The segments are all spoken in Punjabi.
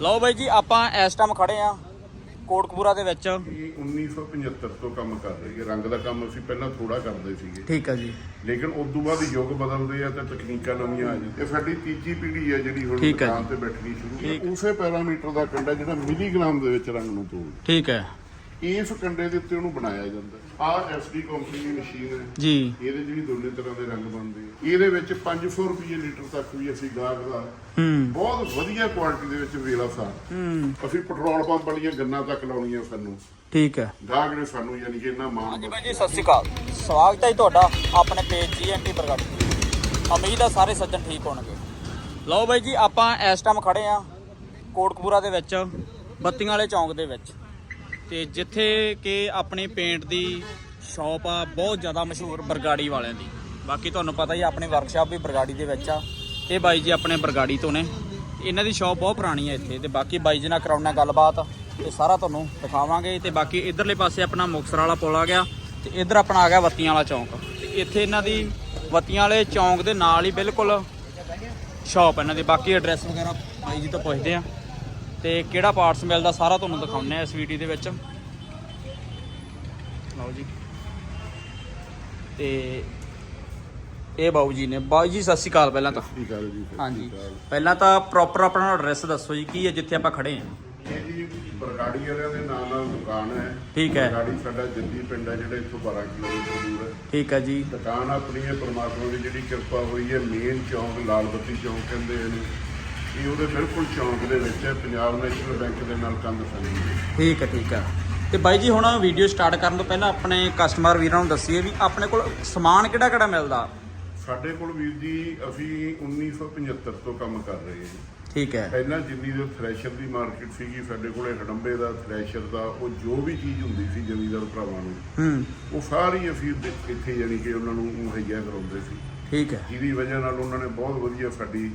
ਲਓ ਬਾਈ ਜੀ ਆਪਾਂ ਇਸ ਟਾਈਮ ਖੜੇ ਆ ਕੋਟਕਪੂਰਾ ਦੇ ਵਿੱਚ। ਇਹ 1975 ਤੋਂ ਕੰਮ ਕਰ ਰਹੀ ਹੈ ਰੰਗ ਦਾ ਕੰਮ ਅਸੀਂ ਪਹਿਲਾਂ ਥੋੜਾ ਕਰਦੇ ਸੀਗੇ। ਠੀਕ ਹੈ ਜੀ। ਲੇਕਿਨ ਉਸ ਤੋਂ ਬਾਅਦ ਯੁੱਗ ਬਦਲਦੇ ਆ ਤੇ ਤਕਨੀਕਾਂ ਨਵੀਆਂ ਆ ਜਾਂਦੀਆਂ। ਇਹ ਸਾਡੀ ਤੀਜੀ ਪੀੜ੍ਹੀ ਹੈ ਜਿਹੜੀ ਹੁਣ ਠੀਕ ਦੁਕਾਨ ਤੇ ਬੈਠਣੀ ਸ਼ੁਰੂ। ਕੀਤੀ। ਉਸੇ ਪੈਰਾਮੀਟਰ ਦਾ ਕੰਡਾ ਜਿਹੜਾ ਮਿਲੀਗ੍ਰਾਮ ਦੇ ਵਿੱਚ ਰੰਗ ਨੂੰ ਤੋੜ। ਠੀਕ ਹੈ। ਇਸ ਕੰਡੇ ਦੇ ਉੱਤੇ ਉਹਨੂੰ ਬਣਾਇਆ ਜਾਂਦਾ। ਆਹ ਐਸਡੀ ਕੰਪਨੀ ਦੀ ਮਸ਼ੀਨ ਹੈ। ਜੀ। ਇਹਦੇ ਵੀ ਦੋਨੇ ਤਰ੍ਹਾਂ ਦੇ ਰੰਗ ਬਣਦੇ ਆ। ਇਹਦੇ ਵਿੱਚ 500 ਰੁਪਏ ਲੀਟਰ ਤੱਕ ਵੀ ਅਸੀਂ ਗਾਹਕ ਦਾ ਹੂੰ। ਬਹੁਤ ਵਧੀਆ ਕੁਆਲਿਟੀ ਦੇ ਵਿੱਚ ਵੇਲਾ ਸਾਰ। ਹੂੰ। ਅਸੀਂ ਪੈਟਰੋਲ ਪੰਪ ਵਾਲੀਆਂ ਗੰਨਾਂ ਤੱਕ ਲਾਉਣੀਆਂ ਸਾਨੂੰ। ਠੀਕ ਹੈ। ਗਾਹਕ ਨੇ ਸਾਨੂੰ ਯਾਨੀ ਕਿ ਇੰਨਾ ਮਾਣ ਹਾਂਜੀ ਬਾਈ ਜੀ ਸਤਿ ਸ਼੍ਰੀ ਅਕਾਲ। ਸਵਾਗਤ ਹੈ ਤੁਹਾਡਾ ਆਪਣੇ ਪੇਜ ਜੀਐਨਟੀ ਪ੍ਰਗਟ ਉਮੀਦ ਆ ਸਾਰੇ ਸੱਜਣ ਠੀਕ ਹੋਣਗੇ। ਲਓ ਬਾਈ ਜੀ ਆਪਾਂ ਇਸ ਟਾਈਮ ਖੜੇ ਆ ਕੋਟਕਪੂਰਾ ਦੇ ਵਿੱਚ ਬੱਤੀਆਂ ਵਾਲੇ ਚੌਂਕ ਦੇ ਵਿੱਚ। ਤੇ ਜਿੱਥੇ ਕਿ ਆਪਣੀ ਪੇਂਟ ਦੀ ਸ਼ਾਪ ਆ ਬਹੁਤ ਜ਼ਿਆਦਾ ਮਸ਼ਹੂਰ ਬਰਗਾੜੀ ਵਾਲਿਆਂ ਦੀ। ਬਾਕੀ ਤੁਹਾਨੂੰ ਪਤਾ ਹੀ ਆ, ਆਪਣੀ ਵਰਕਸ਼ਾਪ ਵੀ ਬਰਗਾੜੀ ਦੇ ਵਿੱਚ ਆ। ਇਹ ਬਾਈ ਜੀ ਆਪਣੇ ਬਰਗਾੜੀ ਤੋਂ ਨੇ। ਇਹਨਾਂ ਦੀ ਸ਼ਾਪ ਬਹੁਤ ਪੁਰਾਣੀ ਹੈ ਇੱਥੇ ਤੇ ਬਾਕੀ ਬਾਈ ਜੀ ਨਾਲ ਕਰਾਉਣਾ ਗੱਲਬਾਤ ਤੇ ਸਾਰਾ ਤੁਹਾਨੂੰ ਦਿਖਾਵਾਂਗੇ। ਤੇ ਬਾਕੀ ਇਧਰਲੇ ਪਾਸੇ ਆਪਣਾ ਮੁਕਤਸਰ ਵਾਲਾ ਪੁਲ ਆ ਗਿਆ ਤੇ ਇਧਰ ਆਪਣਾ ਆ ਗਿਆ ਬੱਤੀਆਂ ਵਾਲਾ ਚੌਂਕ। ਤੇ ਇੱਥੇ ਇਹਨਾਂ ਦੀ ਬੱਤੀਆਂ ਵਾਲੇ ਚੌਂਕ ਦੇ ਨਾਲ ਹੀ ਬਿਲਕੁਲ ਸ਼ਾਪ ਇਹਨਾਂ ਦੀ। ਬਾਕੀ ਐਡਰੈਸ ਵਗੈਰਾ ਬਾਈ ਜੀ ਤੋਂ ਪੁੱਛਦੇ ਆ। ਤੇ ਕਿਹੜਾ ਪਾਰਟਸ ਮਿਲਦਾ ਸਾਰਾ ਤੁਹਾਨੂੰ ਦਿਖਾਉਂਦੇ ਆ ਇਸ ਵੀਡੀਓ ਦੇ ਵਿੱਚ। ਲਓ ਜੀ। ਤੇ ਇਹ ਬਾਊ ਜੀ ਨੇ। ਬਾਊ ਜੀ ਸਤਿ ਸ਼੍ਰੀ ਅਕਾਲ ਪਹਿਲਾਂ ਤਾਂ। ਜੀ ਸਤਿ ਹਾਂਜੀ। ਸ਼੍ਰੀ ਅਕਾਲ। ਪਹਿਲਾਂ ਤਾਂ ਪ੍ਰੋਪਰ ਆਪਣਾ ਐਡਰੈਸ ਦੱਸੋ ਜੀ ਕੀ ਹੈ ਜਿੱਥੇ ਆਪਾਂ ਖੜੇ ਹਾਂ? ਇਹ ਜੀ ਬਰਗਾੜੀ ਵਾਲਿਆਂ ਦੇ ਨਾਲ ਨਾਲ ਦੁਕਾਨ ਹੈ। ਠੀਕ ਹੈ। ਬਰਗਾੜੀ ਸਾਡਾ ਜੱਦੀ ਪਿੰਡ ਹੈ ਜਿਹੜਾ ਇੱਥੋਂ 12 ਕਿਲੋਮੀਟਰ ਦੂਰ ਹੈ। ਠੀਕ ਹੈ ਜੀ। ਦੁਕਾਨ ਆਪਣੀ ਹੈ ਪਰਮਾਤਮਾ ਦੀ ਜਿਹੜੀ ਕਿਰਪਾ ਹੋਈ ਹੈ ਮੇਨ ਚੌਂਕ ਲਾਲ ਬੱਤੀ ਚੌਂਕ ਕਹਿੰਦੇ ਇਹਨੂੰ। ਇਹ ਉਹਦੇ ਬਿਲਕੁਲ ਚੌਂਕ ਦੇ ਵਿੱਚ ਹੈ ਪੰਜਾਬ ਨੈਸ਼ਨਲ ਬੈਂਕ ਦੇ ਨਾਲ ਕੰਧ ਹੈ। ਠੀਕ ਹੈ ਠੀਕ ਹੈ। ਤੇ ਬਾਈ ਜੀ ਹੁਣ ਵੀਡੀਓ ਸਟਾਰਟ ਕਰਨ ਤੋਂ ਪਹਿਲਾਂ ਆਪਣੇ ਕਸਟਮਰ ਵੀਰਾਂ ਨੂੰ ਦੱਸੀਏ ਵੀ ਆਪਣੇ ਕੋਲ ਸਮਾਨ ਕਿਹੜਾ ਕਿਹੜਾ ਮਿਲਦਾ? ਸਾਡੇ ਕੋਲ ਵੀਰ ਜੀ ਅਸੀਂ 1975 ਤੋਂ ਕੰਮ ਕਰ ਰਹੇ ਹਾਂ। ਠੀਕ ਹੈ। ਪਹਿਲਾਂ ਜਿੰਨੀ ਦੇ ਥ੍ਰੈਸ਼ਰ ਦੀ ਮਾਰਕੀਟ ਸੀਗੀ ਸਾਡੇ ਕੋਲੇ ਹਡੰਬੇ ਦਾ ਥ੍ਰੈਸ਼ਰ ਦਾ ਉਹ ਜੋ ਵੀ ਚੀਜ਼ ਹੁੰਦੀ ਸੀ ਜ਼ਮੀਂਦਾਰ ਭਰਾਵਾਂ ਨੂੰ ਹੂੰ। ਉਹ ਸਾਰੀ ਅਸੀਂ ਇੱਥੇ- ਇੱਥੇ ਯਾਨੀ ਕਿ ਉਹਨਾਂ ਨੂੰ ਮੁਹੱਈਆ ਕਰਾਉਂਦੇ ਸੀ। ਠੀਕ ਹੈ। ਜਿਹਦੀ ਵਜ੍ਹਾ ਨਾਲ ਉਹਨਾਂ ਨੇ ਬਹੁਤ ਵਧੀਆ ਸਾਡੀ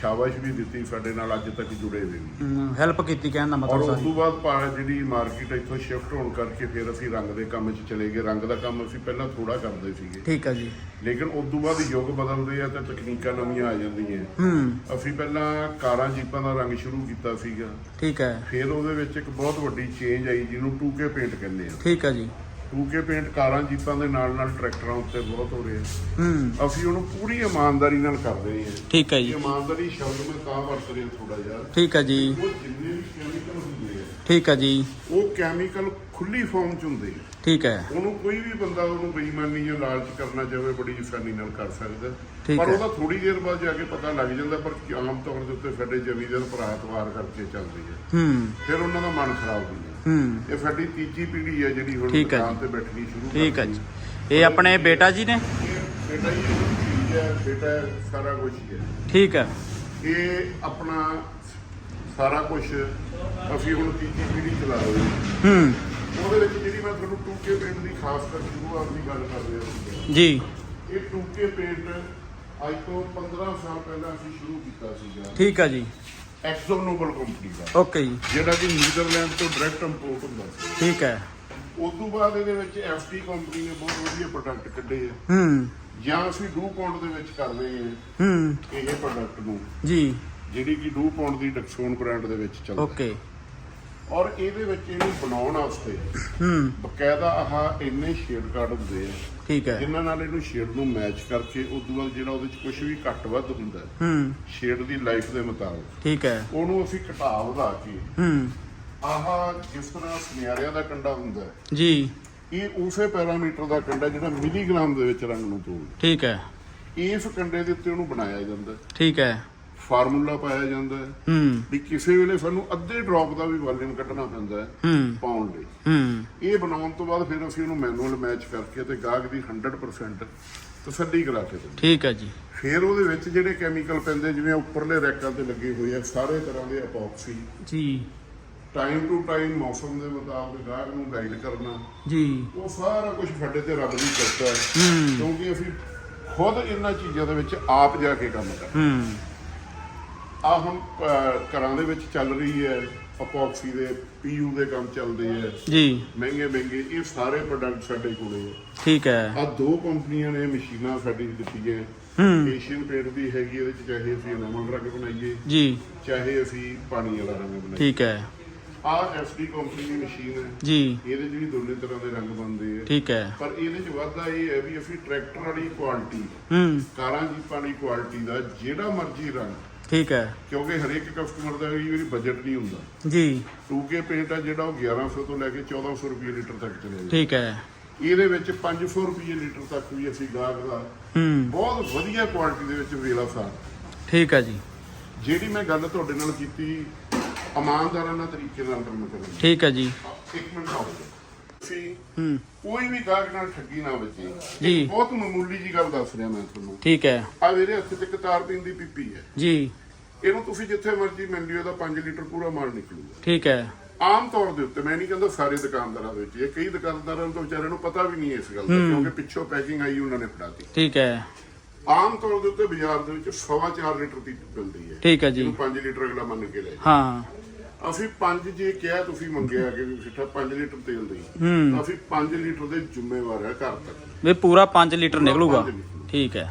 ਸ਼ਾਬਾਸ਼ ਵੀ ਦਿੱਤੀ ਸਾਡੇ ਨਾਲ ਅੱਜ ਤੱਕ ਜੁੜੇ ਹੋਏ ਵੀ ਹੈਲਪ ਕੀਤੀ ਕਹਿਣ ਦਾ ਔਰ ਮਤਲਬ ਉਸ ਸਾਰੀ ਤੋਂ ਬਾਅਦ ਪਾ ਜਿਹੜੀ ਮਾਰਕੀਟ ਇੱਥੋਂ ਸ਼ਿਫਟ ਹੋਣ ਕਰਕੇ ਫਿਰ ਅਸੀਂ ਰੰਗ ਦੇ ਕੰਮ 'ਚ ਚਲੇ ਗਏ। ਰੰਗ ਦਾ ਕੰਮ ਅਸੀਂ ਪਹਿਲਾਂ ਥੋੜਾ ਕਰਦੇ ਸੀਗੇ। ਠੀਕ ਹੈ ਜੀ। ਲੇਕਿਨ ਉਸ ਤੋਂ ਬਾਅਦ ਯੁੱਗ ਬਦਲਦੇ ਆ ਤੇ ਤਕਨੀਕਾਂ ਨਵੀਆਂ ਆ ਜਾਂਦੀਆਂ। ਹੂੰ। ਅਸੀਂ ਪਹਿਲਾਂ ਕਾਰਾਂ ਜੀਪਾਂ ਦਾ ਰੰਗ ਸ਼ੁਰੂ ਕੀਤਾ ਸੀਗਾ। ਠੀਕ ਹੈ। ਫਿਰ ਉਹਦੇ ਵਿੱਚ ਇੱਕ ਬਹੁਤ ਵੱਡੀ ਚੇਂਜ ਆਈ ਜਿਹਨੂੰ 2K ਪੇਂਟ ਕਹਿੰਦੇ ਆ। ਠੀਕ ਹੈ ਜੀ। 2K ਪੇਂਟ ਕਾਰਾਂ ਜੀਪਾਂ ਦੇ ਨਾਲ ਨਾਲ ਟਰੈਕਟਰਾਂ ਉੱਤੇ ਬਹੁਤ ਹੋ ਰਿਹਾ ਹੂੰ। ਅਸੀਂ ਉਹਨੂੰ ਪੂਰੀ ਇਮਾਨਦਾਰੀ ਨਾਲ ਕਰਦੇ ਹਾਂ। ਠੀਕ ਹੈ ਜੀ। ਇਮਾਨਦਾਰੀ ਸ਼ਬਦ ਮੈਂ ਤਾਂ ਵਰਤ ਰਿਹਾ ਥੋੜਾ ਜਿਹਾ। ਠੀਕ ਹੈ ਜੀ। ਉਹ ਜਿੰਨੇ ਵੀ ਕੈਮੀਕਲ ਹੁੰਦੇ ਆ ਠੀਕ ਹੈ ਜੀ। ਉਹ ਕੈਮੀਕਲ ਖੁੱਲੀ ਫਾਰਮ ਚ ਹੁੰਦੇ ਆ। ਠੀਕ ਹੈ। ਉਹਨੂੰ ਕੋਈ ਵੀ ਬੰਦਾ ਉਹਨੂੰ ਬੇਈਮਾਨੀ ਜਾਂ ਲਾਲਚ ਕਰਨਾ ਚਾਹੇ ਬੜੀ ਆਸਾਨੀ ਨਾਲ ਕਰ ਸਕਦਾ। ਪਰ ਹੈ। ਉਹਦਾ ਥੋੜੀ ਦੇਰ ਬਾਅਦ ਜਾ ਕੇ ਪਤਾ ਲੱਗ ਜਾਂਦਾ ਪਰ ਆਮ ਤੌਰ ਦੇ ਉੱਤੇ ਸਾਡੇ ਜ਼ਮੀਨਦਾਰ ਭਰਾ ਤਵਾਰ ਕਰਕੇ ਚੱਲਦੇ ਆ। ਹੂੰ। ਫਿਰ ਉਹਨਾਂ ਦਾ ਮਨ ਖਰਾਬ ਹੁੰਦਾ ਹੂੰ। ਇਹ ਸਾਡੀ ਤੀਜੀ ਪੀੜ੍ਹੀ ਹੈ ਜਿਹੜੀ ਹੁਣ ਠੀਕ ਹੈ ਦੁਕਾਨ ਜੀ। ਤੇ ਬੈਠਣੀ ਸ਼ੁਰੂ ਠੀਕ ਹੈ ਕਰ ਜੀ। ਦਿੱਤੀ। ਇਹ ਆਪਣੇ ਬੇਟਾ ਜੀ ਨੇ? ਇਹ ਬੇਟਾ ਜੀ ਚੀਜ਼ ਹੈ ਬੇਟਾ ਸਾਰਾ ਕੁਝ ਹੀ ਹੈ। ਠੀਕ ਹੈ ਇਹ ਆਪਣਾ ਸਾਰਾ ਕੁਝ ਅਸੀਂ ਹੁਣ ਤੀਜੀ ਪੀੜ੍ਹੀ ਚਲਾ ਰਹੇ ਹਾਂ। ਹੂੰ। ਉਹਦੇ ਵਿੱਚ ਜਿਹੜੀ ਮੈਂ ਤੁਹਾਨੂੰ 2K ਪੇਂਟ ਦੀ ਖਾਸ ਕਰ ਸ਼ੁਰੂਆਤ ਦੀ ਗੱਲ ਕਰ ਰਿਹਾ ਸੀ। ਜੀ। ਇਹ 2K ਪੇਂਟ ਅੱਜ ਤੋਂ 15 ਸਾਲ ਪਹਿਲਾਂ ਅਸੀਂ ਸ਼ੁਰੂ ਕੀਤਾ ਸੀਗਾ। ਠੀਕ ਹੈ ਜੀ। ਐਕਸੋ ਨੋਬਲ ਕੰਪਨੀ ਦਾ। ਓਕੇ ਜੀ। ਜਿਹੜਾ ਕਿ ਨੀਦਰਲੈਂਡ ਤੋਂ ਡਾਇਰੈਕਟ ਇੰਪੋਰਟ ਹੁੰਦਾ ਸੀ। ਠੀਕ ਹੈ। ਉਸ ਤੋਂ ਬਾਅਦ ਇਹਦੇ ਵਿੱਚ ਐਫਟੀ ਕੰਪਨੀ ਨੇ ਬਹੁਤ ਵਧੀਆ ਪ੍ਰੋਡਕਟ ਕੱਢੇ ਆ। ਹੂੰ। ਜਾਂ ਅਸੀਂ ਡੂ ਪੌਂਡ ਦੇ ਵਿੱਚ ਕਰ ਰਹੇ ਹਾਂ। ਹੂੰ। ਇਹ ਪ੍ਰੋਡਕਟ ਨੂੰ। ਜੀ। ਜਿਹੜੀ ਕਿ ਡੂ ਪੌਂਡ ਦੀ ਡਕਸੋਨ ਬ੍ਰਾਂਡ ਦੇ ਵਿੱਚ ਚੱਲਦਾ। ਓਕੇ ਔਰ ਇਹਦੇ ਵਿੱਚ ਇਹਨੂੰ ਬਣਾਉਣ ਵਾਸਤੇ ਹੂੰ। ਬਕਾਇਦਾ ਆਹ ਇੰਨੇ ਸ਼ੇਡ ਕਾਰਡ ਹੁੰਦੇ ਆ। ਠੀਕ ਹੈ। ਜਿਨ੍ਹਾਂ ਨਾਲ ਇਹਨੂੰ ਸ਼ੇਡ ਨੂੰ ਮੈਚ ਕਰਕੇ ਉਸ ਤੋਂ ਬਾਅਦ ਜਿਹੜਾ ਉਹਦੇ ਵਿੱਚ ਕੁਝ ਵੀ ਘੱਟ ਵੱਧ ਹੁੰਦਾ ਹੂੰ ਸ਼ੇਡ ਦੀ ਲਾਈਫ ਦੇ ਮੁਤਾਬਕ। ਠੀਕ ਹੈ। ਉਹਨੂੰ ਅਸੀਂ ਘਟਾ ਵਧਾ ਕੇ ਹੂੰ। ਆਹ ਜਿਸ ਤਰ੍ਹਾਂ ਸੁਨਿਆਰਿਆਂ ਦਾ ਕੰਡਾ ਹੁੰਦਾ ਜੀ। ਇਹ ਉਸੇ ਪੈਰਾਮੀਟਰ ਦਾ ਕੰਡਾ ਜਿਹੜਾ ਮਿਲੀਗ੍ਰਾਮ ਦੇ ਵਿੱਚ ਰੰਗ ਨੂੰ ਤੋੜ ਠੀਕ ਹੈ। ਇਸ ਕੰਡੇ ਦੇ ਉੱਤੇ ਉਹਨੂੰ ਬਣਾਇਆ ਜਾਂਦਾ। ਠੀਕ ਹੈ। ਫਾਰਮੂਲਾ ਪਾਇਆ ਜਾਂਦਾ ਹੈ ਹੂੰ। ਵੀ ਕਿਸੇ ਵੇਲੇ ਸਾਨੂੰ ਅੱਧੇ ਡ੍ਰੌਪ ਦਾ ਵੀ ਵਾਲੀਅਮ ਕੱਢਣਾ ਪੈਂਦਾ ਹੈ ਹੂੰ। ਪਾਉਣ ਲਈ। ਹੂੰ। ਇਹ ਬਣਾਉਣ ਤੋਂ ਬਾਅਦ ਫਿਰ ਅਸੀਂ ਉਹਨੂੰ ਮੈਨੂਅਲ ਮੈਚ ਕਰਕੇ ਤੇ ਗਾਹਕ ਦੀ 100% ਤਸੱਲੀ ਕਰਾ ਕੇ ਦਿੰਦੇ ਠੀਕ ਹੈ ਜੀ। ਫਿਰ ਉਹਦੇ ਵਿੱਚ ਜਿਹੜੇ ਕੈਮੀਕਲ ਪੈਂਦੇ ਜਿਵੇਂ ਉੱਪਰਲੇ ਰੈਕਾਂ ਤੇ ਲੱਗੇ ਹੋਏ ਆ ਸਾਰੇ ਤਰ੍ਹਾਂ ਦੇ ਅਪੌਕਸੀ ਜੀ। ਟਾਈਮ ਟੂ ਟਾਈਮ ਮੌਸਮ ਦੇ ਮੁਤਾਬਕ ਗਾਹਕ ਨੂੰ ਗਾਈਡ ਕਰਨਾ। ਜੀ। ਉਹ ਸਾਰਾ ਕੁਝ ਸਾਡੇ ਤੇ ਰੱਬ ਦੀ ਕਿਰਪਾ ਹੈ। ਹੂੰ। ਕਿਉਂਕਿ ਅਸੀਂ ਖੁਦ ਇਹਨਾਂ ਚੀਜ਼ਾਂ ਦੇ ਵਿੱਚ ਆਪ ਜਾ ਕੇ ਕੰਮ ਕਰਦੇ ਹੂੰ। ਆ ਹੁਣ ਅਹ, ਘਰਾਂ ਦੇ ਵਿੱਚ ਚੱਲ ਰਹੀ ਹੈ ਅਪੌਕਸੀ ਦੇ ਪੀਯੂ ਦੇ ਕੰਮ ਚੱਲਦੇ ਆ ਜੀ। ਮਹਿੰਗੇ ਮਹਿੰਗੇ ਇਹ ਸਾਰੇ ਪ੍ਰੋਡਕਟ ਸਾਡੇ ਕੋਲੇ ਆ ਠੀਕ ਹੈ। ਆ ਦੋ ਕੰਪਨੀਆਂ ਨੇ ਮਸ਼ੀਨਾਂ ਸਾਡੀ ਦਿੱਤੀਆਂ ਹੂੰ। ਏਸ਼ੀਅਨ ਪੇਂਟ ਦੀ ਹੈਗੀ ਇਹਦੇ ਚ ਚਾਹੇ ਅਸੀਂ ਐਨਾਮਲ ਰੰਗ ਬਣਾਈਏ ਜੀ। ਚਾਹੇ ਅਸੀਂ ਪਾਣੀ ਵਾਲਾ ਰੰਗ ਬਣਾਈਏ। ਠੀਕ ਹੈ। ਆਹ ਐਸਡੀ ਕੰਪਨੀ ਦੀ ਮਸ਼ੀਨ ਹੈ। ਜੀ। ਇਹਦੇ 'ਚ ਵੀ ਦੋਨੇ ਤਰ੍ਹਾਂ ਦੇ ਰੰਗ ਬਣਦੇ ਆ ਠੀਕ ਹੈ। ਪਰ ਇਹਦੇ 'ਚ ਵਾਧਾ ਇਹ ਹੈ ਵੀ ਅਸੀਂ ਟਰੈਕਟਰ ਵਾਲੀ ਕੁਆਲਿਟੀ ਹੂੰ। ਕਾਰਾਂ ਜੀਪਾਂ ਦੀ ਕੁਆਲਿਟੀ ਦਾ ਜਿਹੜਾ ਮਰਜ਼ੀ ਰੰਗ ਠੀਕ ਹੈ। ਕਿਉਂਕਿ ਹਰੇਕ ਕਸਟਮਰ ਦਾ ਵੀ ਵਾਰੀ ਬਜਟ ਨਹੀਂ ਹੁੰਦਾ। ਜੀ। 2K ਪੇਂਟ ਆ ਜਿਹੜਾ ਉਹ 1100 ਤੋਂ ਲੈ ਕੇ 1400 ਰੁਪਏ ਲੀਟਰ ਤੱਕ ਚਲੇ ਠੀਕ ਹੈ। ਇਹਦੇ ਵਿੱਚ 500 ਰੁਪਏ ਲੀਟਰ ਤੱਕ ਵੀ ਅਸੀਂ ਗਾਹਕ ਦਾ ਹੂੰ। ਬਹੁਤ ਵਧੀਆ ਕੁਆਲਿਟੀ ਦੇ ਵਿੱਚ ਵੇਲਾ ਸਾਰ। ਠੀਕ ਹੈ ਜੀ। ਜਿਹੜੀ ਮੈਂ ਗੱਲ ਤੁਹਾਡੇ ਨਾਲ ਕੀਤੀ ਇਮਾਨਦਾਰਾਨਾ ਤਰੀਕੇ ਨਾਲ ਕੰਮ ਕਰਾਂਗੇ ਠੀਕ ਹੈ ਜੀ। ਇੱਕ ਮਿੰਟ ਆਓ ਸੀ। ਹੂੰ। ਕੋਈ ਵੀ ਗਾਹਕ ਨਾਲ ਠੱਗੀ ਨਾ ਬਚੇ ਜੀ। ਬਹੁਤ ਮਾਮੂਲੀ ਜੀ ਗੱਲ ਦੱਸ ਰਿਹਾ ਮੈਂ ਤੁਹਾਨੂੰ। ਠੀਕ ਹੈ। ਆ ਮੇਰੇ ਹੱਥ 'ਚ ਇੱਕ ਤਾਰ ਪੀਣ ਦੀ ਪੀਪੀ ਹੈ। ਜੀ। ਇਹਨੂੰ ਤੁਸੀਂ ਜਿੱਥੇ ਮਰਜ਼ੀ ਮਿਲ ਲਿਓ ਦਾ 5 ਲੀਟਰ ਪੂਰਾ ਮਾਲ ਨਿਕਲੂਗਾ ਠੀਕ ਹੈ। ਆਮ ਤੌਰ ਦੇ ਉੱਤੇ ਮੈਂ ਨਹੀਂ ਕਹਿੰਦਾ ਸਾਰੇ ਦੁਕਾਨਦਾਰਾਂ ਦੇ ਵਿੱਚ ਇਹ ਕਈ ਦੁਕਾਨਦਾਰਾਂ ਨੂੰ ਤਾਂ ਵਿਚਾਰਿਆਂ ਨੂੰ ਪਤਾ ਵੀ ਨਹੀਂ ਇਸ ਗੱਲ ਦਾ ਕਿਉਂਕਿ ਪਿੱਛੋਂ ਪੈਕਿੰਗ ਆਈ ਉਹਨਾਂ ਨੇ ਫੜਾਤੀ ਠੀਕ ਹੈ। ਆਮ ਤੌਰ ਦੇ ਉੱਤੇ ਬਾਜ਼ਾਰ ਦੇ ਵਿੱਚ ਸਵਾ ਚਾਰ ਲੀਟਰ ਦੀ ਮਿਲਦੀ ਹੈ। ਠੀਕ ਹੈ ਜੀ। ਇਹਨੂੰ 5 ਲੀਟਰ ਅਗਲਾ ਮੰਨ ਕੇ ਲੈ ਹਾਂ। ਅਸੀਂ 5 ਜੇ ਕਿਹਾ ਤੁਸੀਂ ਮੰਗਿਆ ਕਿ ਸਿੱਟਾ 5 ਲੀਟਰ ਤੇਲ ਦੇ ਹੂੰ। ਅਸੀਂ 5 ਲੀਟਰ ਦੇ ਜ਼ਿੰਮੇਵਾਰ ਹੈ ਘਰ ਤੱਕ। ਵੀ ਪੂਰਾ 5 ਲੀਟਰ ਨਿਕਲੂਗਾ। ਪੰਜ ਲੀਟਰ। ਠੀਕ ਹੈ।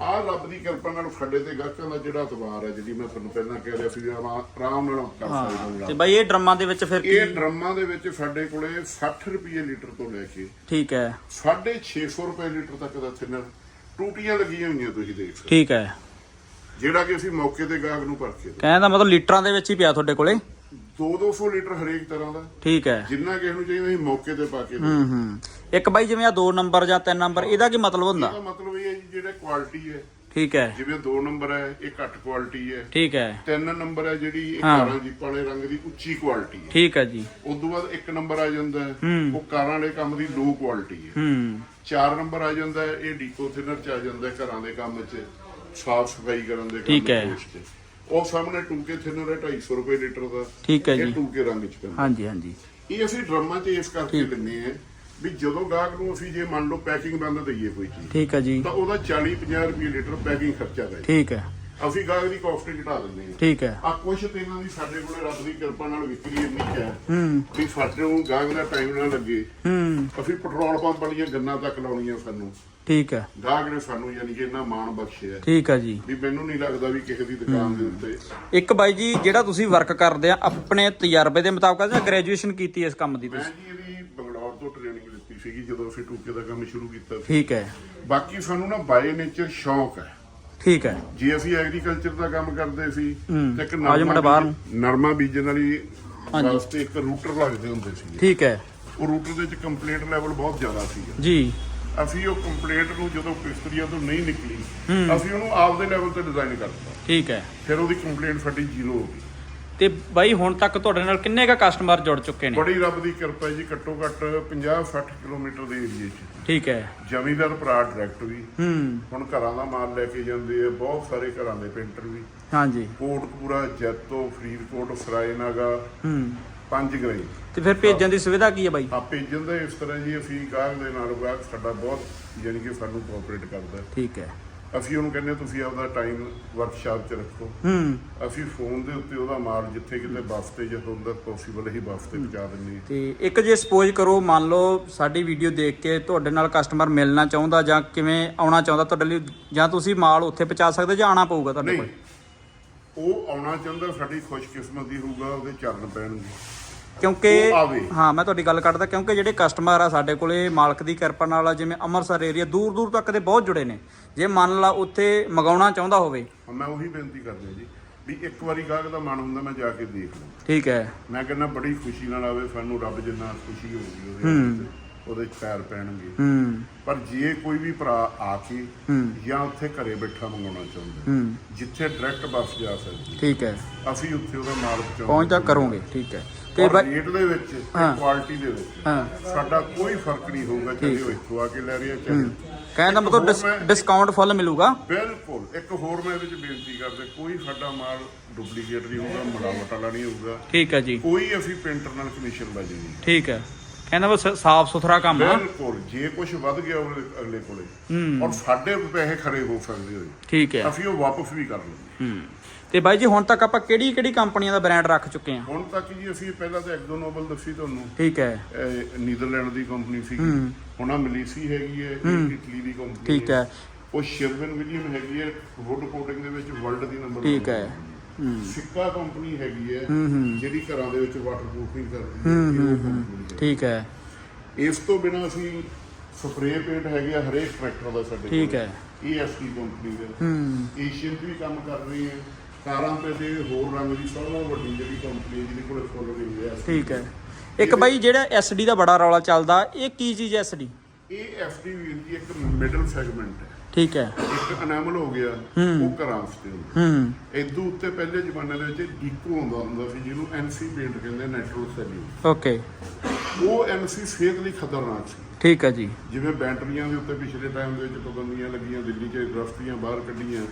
ਆਹ ਰੱਬ ਦੀ ਕਿਰਪਾ ਨਾਲ ਸਾਡੇ ਤੇ ਗਾਹਕਾਂ ਦਾ ਜਿਹੜਾ ਅਤਵਾਰ ਹੈ ਜਿਹੜੀ ਮੈਂ ਤੁਹਾਨੂੰ ਪਹਿਲਾਂ ਕਹਿ ਰਿਹਾ ਸੀ ਵੀ ਆਰਾਮ ਆਰਾਮ ਨਾਲ ਕਰ ਸਕਦੇ ਤੇ ਹਾਂ ਬਾਈ ਇਹ ਡਰਮਾਂ ਦੇ ਵਿੱਚ ਫਿਰ ਇਹ ਕੀ ਡਰਮਾਂ ਦੇ ਵਿੱਚ ਸਾਡੇ ਕੋਲੇ 60 ਰੁਪਏ ਲੀਟਰ ਤੋਂ ਲੈ ਕੇ ਠੀਕ ਹੈ। 650 ਰੁਪਏ ਲੀਟਰ ਤੱਕ ਦਾ ਥਿਨਰ ਟੂਟੀਆਂ ਲੱਗੀਆਂ ਹੋਈਆਂ ਤੁਸੀਂ ਦੇਖ ਸਕਦੇ ਠੀਕ ਹੈ। ਹੋ। ਜਿਹੜਾ ਕਿ ਅਸੀਂ ਮੌਕੇ ਤੇ ਗਾਹਕ ਨੂੰ ਪਰਖੇ ਕਹਿਣ ਦਾ ਮਤਲਬ ਲੀਟਰਾਂ ਦੇ ਵਿੱਚ ਹੀ ਪਿਆ ਤੁਹਾਡੇ ਕੋਲੇ? 2-200 ਲੀਟਰ ਹਰੇਕ ਤਰ੍ਹਾਂ ਦਾ। ਠੀਕ ਹੈ। ਜਿੰਨਾ ਕਿਸੇ ਨੂੰ ਚਾਹੀਦਾ ਅਸੀਂ ਮੌਕੇ ਤੇ ਪਾ ਕੇ ਦੇ ਹੂੰ ਹੂੰ। ਇੱਕ ਬਾਈ ਜਿਵੇਂ ਆ 2 ਨੰਬਰ ਜਾਂ 3 ਨੰਬਰ ਇਹਦਾ ਕੀ ਮਤਲਬ ਹੁੰਦਾ? ਇਹਦਾ ਮਤਲਬ ਇਹ ਹੈ ਜੀ ਜਿਹੜਾ ਕੁਆਲਿਟੀ ਹੈ। ਠੀਕ ਹੈ। ਜਿਵੇਂ 2 ਨੰਬਰ ਹੈ ਇਹ ਘੱਟ ਕੁਆਲਿਟੀ ਹੈ। ਠੀਕ ਹੈ। 3 ਨੰਬਰ ਹੈ ਜਿਹੜੀ ਇਹ ਹਾਂ। ਕਾਰਾਂ ਜੀਪਾਂ ਵਾਲੇ ਰੰਗ ਦੀ ਉੱਚੀ ਕੁਆਲਿਟੀ ਹੈ। ਠੀਕ ਹੈ ਜੀ। ਉਸ ਤੋਂ ਬਾਅਦ 1 ਨੰਬਰ ਆ ਜਾਂਦਾ ਹੈ। ਹੂੰ। ਉਹ ਕਾਰਾਂ ਵਾਲੇ ਕੰਮ ਦੀ ਲੋ ਕੁਆਲਿਟੀ ਹੈ। ਹੂੰ। 4 ਨੰਬਰ ਆ ਜਾਂਦਾ ਹੈ ਇਹ ਡੀਕੋ ਥਿਨਰ ਚ ਆ ਜਾਂਦਾ ਹੈ ਘਰਾਂ ਦੇ ਕੰਮ 'ਚ। ਸਾਫ਼ ਸਫ਼ਾਈ ਕਰਨ ਦੇ ਕੰਮ ਠੀਕ ਹੈ। ਦੇ ਵਿੱਚ। ਉਹ ਸਾਹਮਣੇ 2K ਥਿਨਰ ਹੈ 250 ਰੁਪਏ ਲੀਟਰ ਦਾ। ਠੀਕ ਹੈ ਇਹ ਜੀ। 2K ਰੰਗ ਚ ਪੈਂਦਾ। ਹਾਂਜੀ ਹਾਂਜੀ। ਇਹ ਅਸੀਂ ਡਰਮਾਂ 'ਚ ਇਸ ਕਰਕੇ ਲੈਂਦੇ ਆ ਵੀ ਜਦੋਂ ਗਾਹਕ ਨੂੰ ਅਸੀਂ ਜੇ ਮੰਨ ਲਓ ਪੈਕਿੰਗ ਬੰਦ ਦਈਏ ਕੋਈ ਚੀਜ਼ ਠੀਕ ਹੈ ਜੀ। ਤਾਂ ਉਹਦਾ 40 50 ਰੁਪਏ ਲੀਟਰ ਪੈਕਿੰਗ ਖਰਚਾ ਦਾ ਠੀਕ ਹੈ। ਅਸੀਂ ਗਾਹਕ ਦੀ ਕਾਸਟ ਘਟਾ ਦਿੰਦੇ ਹਾਂ ਠੀਕ ਹੈ। ਆ ਕੁਛ ਤੇ ਇਹਨਾਂ ਦੀ ਸਾਡੇ ਕੋਲੇ ਰੱਬ ਦੀ ਕਿਰਪਾ ਨਾਲ ਵਿਕਰੀ ਇੰਨੀ ਹੈ ਹੂੰ। ਵੀ ਸਾਡੇ ਨੂੰ ਗਾਹਕ ਦਾ ਟਾਈਮ ਨਾ ਲੱਗੇ। ਹੂੰ। ਅਸੀਂ ਪੈਟਰੋਲ ਪੰਪ ਵਾਲੀਆਂ ਗੰਨਾਂ ਤੱਕ ਲਾਉਣੀਆਂ ਸਾਨੂੰ। ਠੀਕ ਹੈ। ਗਾਹਕ ਨੇ ਸਾਨੂੰ ਯਾਨੀ ਕਿ ਇੰਨਾ ਮਾਣ ਬਖਸ਼ਿਆ ਠੀਕ ਹੈ ਜੀ। ਵੀ ਮੈਨੂੰ ਨਹੀਂ ਲੱਗਦਾ ਵੀ ਕਿਸੇ ਦੀ ਦੁਕਾਨ ਦੇ ਉੱਤੇ ਇੱਕ ਬਾਈ ਜੀ ਜਿਹੜਾ ਤੁਸੀਂ ਵਰਕ ਕਰਦੇ ਆ ਆਪਣੇ ਤਜਰਬੇ ਦੇ ਮੁਤਾਬਕ ਜਾਂ ਗ੍ਰੈਜੂਏਸ਼ਨ ਕੀਤੀ ਇਸ ਕੰਮ ਦੀ ਮੈਂ ਤੁਸੀਂ? ਜੀ ਇਹਦੀ ਬੰਗਲੌਰ ਤੋਂ ਟ੍ਰੇਨਿੰਗ ਲਿੱਤੀ ਸੀਗੀ ਜਦੋਂ ਅਸੀਂ ਟੂਕੇ ਦਾ ਕੰਮ ਸ਼ੁਰੂ ਕੀਤਾ ਸੀ। ਠੀਕ ਹੈ। ਬਾਕੀ ਸਾਨੂੰ ਨਾ ਬਾਏ ਨੇਚਰ ਸ਼ੌਕ ਹੈ। ਠੀਕ ਹੈ। ਜੇ ਅਸੀਂ ਐਗਰੀਕਲਚਰ ਦਾ ਕੰਮ ਕਰਦੇ ਸੀ। ਤੇ ਇੱਕ ਆ ਜਾਓ ਮੁੰਡਾ ਬਾਹਰ ਨੂੰ। ਬੀਜ- ਨਰਮਾ ਬੀਜਣ ਵਾਲੀ ਹਾਂਜੀ। ਵਾਸਤੇ ਇੱਕ ਰੂਟਰ ਲੱਗਦੇ ਹੁੰਦੇ ਸੀ ਠੀਕ ਹੈ। ਉਹ ਰੂਟਰ ਦੇ ਵਿੱਚ ਕੰਪਲੀਟ ਲੈਵਲ ਬਹੁਤ ਜ਼ਿਆਦਾ ਸੀਗਾ। ਜੀ। ਅਸੀਂ ਉਹ ਕੰਪਲੀਟ ਨੂੰ ਜਦੋਂ ਕਿਸ਼ਤਰੀਆਂ ਤੋਂ ਨਹੀਂ ਨਿਕਲੀ। ਅਸੀਂ ਉਹਨੂੰ ਆਪਦੇ ਲੈਵਲ ਤੇ ਡਿਜ਼ਾਈਨ ਕਰਤਾ ਠੀਕ ਹੈ। ਫਿਰ ਉਹਦੀ ਕੰਪਲੇਂਟ ਸਾਡੀ ਜ਼ੀਰੋ ਹੋ ਗਈ। ਤੇ ਬਾਈ ਹੁਣ ਤੱਕ ਤੁਹਾਡੇ ਨਾਲ ਕਿੰਨੇ ਕ ਕਸਟਮਰ ਜੁੜ ਚੁੱਕੇ ਨੇ? ਬੜੀ ਰੱਬ ਦੀ ਕਿਰਪਾ ਜੀ ਘੱਟੋ ਘੱਟ 50-60 ਕਿਲੋਮੀਟਰ ਦੇ ਏਰੀਏ 'ਚ। ਠੀਕ ਹੈ। ਜ਼ਮੀਂਦਾਰ ਭਰਾ ਡਾਇਰੈਕਟ ਵੀ। ਹੂੰ। ਹੁਣ ਘਰਾਂ ਦਾ ਮਾਲ ਲੈ ਕੇ ਜਾਂਦੇ ਆ ਬਹੁਤ ਸਾਰੇ ਘਰਾਂ ਦੇ ਪੇਂਟਰ ਵੀ। ਹਾਂਜੀ। ਕੋਟਕਪੂਰਾ ਜੈਤੋ ਫਰੀਦਕੋਟ ਸਰਾਇਨਾਗਾ ਹੂੰ। ਪੰਜ ਗਰਾਈ ਤੇ ਫਿਰ ਭੇਜਣ ਦੀ ਸੁਵਿਧਾ ਕੀ ਹੈ ਬਾਈ? ਆ ਭੇਜਣ ਦਾ ਇਸ ਤਰ੍ਹਾਂ ਜੀ ਅਸੀਂ ਗਾਹਕ ਦੇ ਨਾਲ ਗਾਹਕ ਸਾਡਾ ਬਹੁਤ ਯਾਨੀ ਕਿ ਸਾਨੂੰ ਕੋਆਪਰੇਟ ਕਰਦਾ। ਠੀਕ ਹੈ। ਅਸੀਂ ਉਹਨੂੰ ਕਹਿੰਦੇ ਤੁਸੀਂ ਆਪਦਾ ਟਾਈਮ ਵਰਕਸ਼ਾਪ 'ਚ ਰੱਖੋ। ਹੂੰ। ਅਸੀਂ ਫੋਨ ਦੇ ਉੱਤੇ ਉਹਦਾ ਮਾਲ ਜਿੱਥੇ ਕਿਤੇ ਬੱਸ ਤੇ ਜਦੋਂ ਹੁੰਦਾ ਪੋਸੀਬਲ ਹੀ ਬੱਸ ਤੇ ਪਹੁੰਚਾ ਦਿੰਦੇ ਹਾਂ। ਤੇ ਇੱਕ ਜੇ ਸਪੋਜ਼ ਕਰੋ ਮੰਨ ਲਓ ਸਾਡੀ ਵੀਡੀਓ ਦੇਖ ਕੇ ਤੁਹਾਡੇ ਨਾਲ ਕਸਟਮਰ ਮਿਲਣਾ ਚਾਹੁੰਦਾ ਜਾਂ ਕਿਵੇਂ ਆਉਣਾ ਚਾਹੁੰਦਾ ਤੁਹਾਡੇ ਲਈ ਜਾਂ ਤੁਸੀਂ ਮਾਲ ਉੱਥੇ ਪਹੁੰਚਾ ਸਕਦੇ ਜਾਂ ਆਉਣਾ ਪਊਗਾ ਤੁਹਾਡੇ ਨਹੀਂ। ਕੋਲ? ਉਹ ਆਉਣਾ ਚਾਹੁੰਦਾ ਸਾਡੀ ਖੁਸ਼ਕਿਸਮਤੀ ਹੋਊਗਾ ਉਹਦੇ ਚਰਨ ਪੈਣਗੇ। ਕਿਉਂਕਿ ਉਹ ਆਵੇ। ਹਾਂ ਮੈਂ ਤੁਹਾਡੀ ਗੱਲ ਕਰਦਾ ਕਿਉਂਕਿ ਜਿਹੜੇ ਕਸਟਮਰ ਆ ਸਾਡੇ ਕੋਲੇ ਮਾਲਕ ਦੀ ਕਿਰਪਾ ਨਾਲ ਜਿਵੇਂ ਅੰਮ੍ਰਿਤਸਰ ਏਰੀਆ ਦੂਰ ਦੂਰ ਤੱਕ ਦੇ ਬਹੁਤ ਜੁੜੇ ਨੇ। ਜੇ ਮੰਨ ਲਾ ਉੱਥੇ ਮਗਾਉਣਾ ਚਾਹੁੰਦਾ ਹੋਵੇ। ਮੈਂ ਉਹੀ ਬੇਨਤੀ ਕਰਦਾ ਜੀ ਵੀ ਇੱਕ ਵਾਰੀ ਗਾਹਕ ਦਾ ਮਨ ਹੁੰਦਾ ਮੈਂ ਜਾ ਕੇ ਦੇਖ ਲਵਾਂ। ਠੀਕ ਹੈ। ਮੈਂ ਕਹਿੰਦਾ ਬੜੀ ਖੁਸ਼ੀ ਨਾਲ ਆਵੇ ਸਾਨੂੰ ਰੱਬ ਜਿੰਨਾ ਖੁਸ਼ੀ ਹੋਊਗੀ ਉਹਦੇ ਉਹਦੇ ਪੈਰ ਪੈਣਗੇ। ਹੂੰ। ਪਰ ਜੇ ਕੋਈ ਵੀ ਭਰਾ ਆ ਕੇ ਜਾਂ ਉੱਥੇ ਘਰੇ ਬੈਠਾ ਮੰਗਾਉਣਾ ਚਾਹੁੰਦਾ ਹੂੰ। ਜਿੱਥੇ ਡਾਇਰੈਕਟ ਬੱਸ ਜਾ ਸਕਦੀ। ਠੀਕ ਹੈ। ਅਸੀਂ ਉੱਥੇ ਉਹਦਾ ਮਾਲ ਪਹੁੰਚਦਾ ਕਰੋਗੇ ਠੀਕ ਹੈ। ਤੇ ਬਾਈ ਰੇਟ ਦੇ ਵਿੱਚ ਤੇ ਹਾਂ। ਕੁਆਲਿਟੀ ਦੇ ਵਿੱਚ। ਹਾਂ। ਸਾਡਾ ਕੋਈ ਫ਼ਰਕ ਨਹੀਂ ਹੋਊਗਾ ਚਾਹੇ ਉਹ ਇੱਥੋਂ ਆ ਕੇ ਲੈ ਰਿਹਾ ਚਾਹੇ ਕਹਿਣ ਦਾ ਮਤਲਬ ਡਿਸ- ਡਿਸਕਾਊਂਟ ਫੁੱਲ ਮਿਲੂਗਾ। ਬਿਲਕੁਲ। ਇੱਕ ਹੋਰ ਮੈਂ ਇਹਦੇ ਵਿੱਚ ਬੇਨਤੀ ਕਰਦੇ ਕੋਈ ਸਾਡਾ ਮਾਲ ਡੁਪਲੀਕੇਟ ਨਹੀਂ ਹੋਊਗਾ ਮਿਲਾਵਟ ਵਾਲਾ ਨਹੀਂ ਹੋਊਗਾ। ਠੀਕ ਹੈ ਜੀ। ਕੋਈ ਅਸੀਂ ਪੇਂਟਰ ਨਾਲ ਕਮਿਸ਼ਨ ਬਾਜੀ ਨਹੀਂ। ਠੀਕ ਹੈ। ਕਹਿੰਦਾ ਬਸ ਸਾਫ਼ ਸੁਥਰਾ ਕੰਮ ਆ। ਬਿਲਕੁਲ। ਜੇ ਕੁਝ ਵੱਧ ਗਿਆ ਉਹਦੇ ਅਗਲੇ ਕੋਲੇ। ਔਰ ਸਾਡੇ ਪੈਸੇ ਖਰੇ ਹੋ ਸਕਦੇ ਹੋਏ। ਠੀਕ ਹੈ। ਅਸੀਂ ਉਹ ਵਾਪਸ ਵੀ ਕਰ ਲਵਾਂਗੇ ਹੂੰ। ਤੇ ਬਾਈ ਜੀ ਹੁਣ ਤੱਕ ਆਪਾਂ ਕਿਹੜੀ ਕਿਹੜੀ ਕੰਪਨੀਆਂ ਦਾ ਬ੍ਰਾਂਡ ਰੱਖ ਚੁੱਕੇ ਆ ਹੁਣ ਤੱਕ ਜੀ ਅਸੀਂ ਪਹਿਲਾਂ ਤਾਂ ਐਗਜ਼ੋ ਨੋਬਲ ਦੱਸੀ ਤੁਹਾਨੂੰ। ਠੀਕ ਹੈ। ਇਹ ਨੀਦਰਲੈਂਡ ਦੀ ਕੰਪਨੀ ਸੀ ਹੁਣ ਆ ਮਲੇਸੀ ਹੈਗੀ ਹੈ ਇਹ ਇਟਲੀ ਦੀ ਕੰਪਨੀ ਠੀਕ ਹੈ। ਉਹ ਸ਼ਿਰਵਨ ਵਿਲੀਅਮ ਹੈਗੀ ਹੈ ਵੁੱਡ ਕੋਟਿੰਗ ਦੇ ਵਿੱਚ ਵਰਲਡ ਦੀ ਨੰਬਰ ਠੀਕ ਹੈ। ਸਿੱਕਾ ਕੰਪਨੀ ਹੈਗੀ ਹੈ। ਜਿਹੜੀ ਘਰਾਂ ਦੇ ਵਿੱਚ ਵਾਟਰਪ੍ਰੂਫਿੰਗ ਕਰਦੀ ਹੈ। ਠੀਕ ਹੈ। ਇਸ ਤੋਂ ਬਿਨਾ ਅਸੀਂ ਸਪਰੇਅ ਪੇਂਟ ਹੈਗੇ ਆ ਹਰੇਕ ਟਰੈਕਟਰ ਦਾ ਸਾਡੇ ਠੀਕ। ਹੈ। ਇਹ ਐਸਟੀ ਕੰਪਨੀ ਦਾ ਹੂੰ। ਏਸ਼ੀਅਨ ਵੀ ਕੰਮ ਕਰ ਰਹੀ ਹੈ। ਕਾਰਾਂ ਤੇ ਤੇ ਹੋਰ ਰੰਗ ਦੀ ਸਭ ਨਾਲੋਂ ਵੱਡੀ ਜਿਹੜੀ ਕੰਪਨੀ ਜਿਹਦੇ ਕੋਲ ਫੁੱਲ ਰਹੀ ਹੈ ਠੀਕ ਹੈ। ਇੱਕ ਬਾਈ ਜਿਹੜਾ ਐਸਡੀ ਦਾ ਬੜਾ ਰੌਲਾ ਚੱਲਦਾ ਇਹ ਕੀ ਚੀਜ਼ ਹੈ ਐਸਡੀ ਇਹ ਐਸਡੀ ਵੀਲ ਦੀ ਇੱਕ ਮਿਡਲ ਸੈਗਮੈਂਟ ਹੈ। ਠੀਕ ਹੈ। ਇੱਕ ਅਨੈਮਲ ਹੋ ਗਿਆ। ਉਹ ਘਰਾਂ ਵਾਸਤੇ ਹੂੰ। ਇਦੋਂ ਉੱਤੇ ਪਹਿਲੇ ਜ਼ਮਾਨੇ ਦੇ ਵਿੱਚ ਡੀਕੋ ਹੁੰਦਾ ਹੁੰਦਾ ਸੀ ਜਿਹਨੂੰ ਐਨਸੀ ਪੇਂਟ ਕਹਿੰਦੇ ਨੈਚੁਰਲ ਸੈਲਿਊ ਓਕੇ। ਉਹ ਐਨਸੀ ਸਿਹਤ ਲਈ ਖਤਰਨਾਕ ਸੀ। ਠੀਕ ਹੈ ਜੀ। ਜਿਵੇਂ ਬੈਟਰੀਆਂ ਦੇ ਉੱਤੇ ਪਿਛਲੇ ਟਾਈਮ ਦੇ ਵਿੱਚ ਪਾਬੰਦੀਆਂ ਲੱਗੀਆਂ ਦਿੱਲੀ 'ਚ ਦਰਖਤੀਆਂ ਬਾਹਰ ਕੱਢੀਆਂ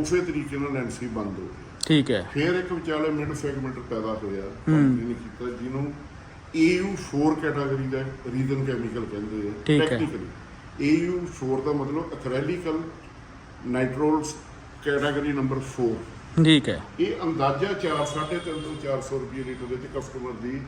ਉਸੇ ਤਰੀਕੇ ਨਾਲ ਐਨਸੀ ਬੰਦ ਹੋ ਗਈ। ਠੀਕ ਹੈ। ਫਿਰ ਇੱਕ ਵਿਚਾਲੇ ਮਿਡ ਸੈਗਮੈਂਟ ਪੈਦਾ ਹੋਇਆ ਕੰਪਨੀ ਨੇ ਕੀਤਾ ਜਿਹਨੂੰ EU4 ਕੈਟਾਗਰੀ ਦਾ ਰੀਜ਼ਨ ਕੈਮੀਕਲ ਕਹਿੰਦੇ ਆ। ਟੈਕਨੀਕਲੀ EU4 ਦਾ ਮਤਲਬ ਐਕ੍ਰੈਲਿਕਲ ਨਾਈਟ੍ਰੋਲਸ ਕੈਟਾਗਰੀ ਨੰਬਰ 4 ਠੀਕ ਹੈ। ਇਹ ਅੰਦਾਜ਼ਾ 4 3.5 ਤੋਂ 400 ਰੁਪਏ ਲੀਟਰ ਵਿੱਚ ਕਸਟਮਰ ਦੀ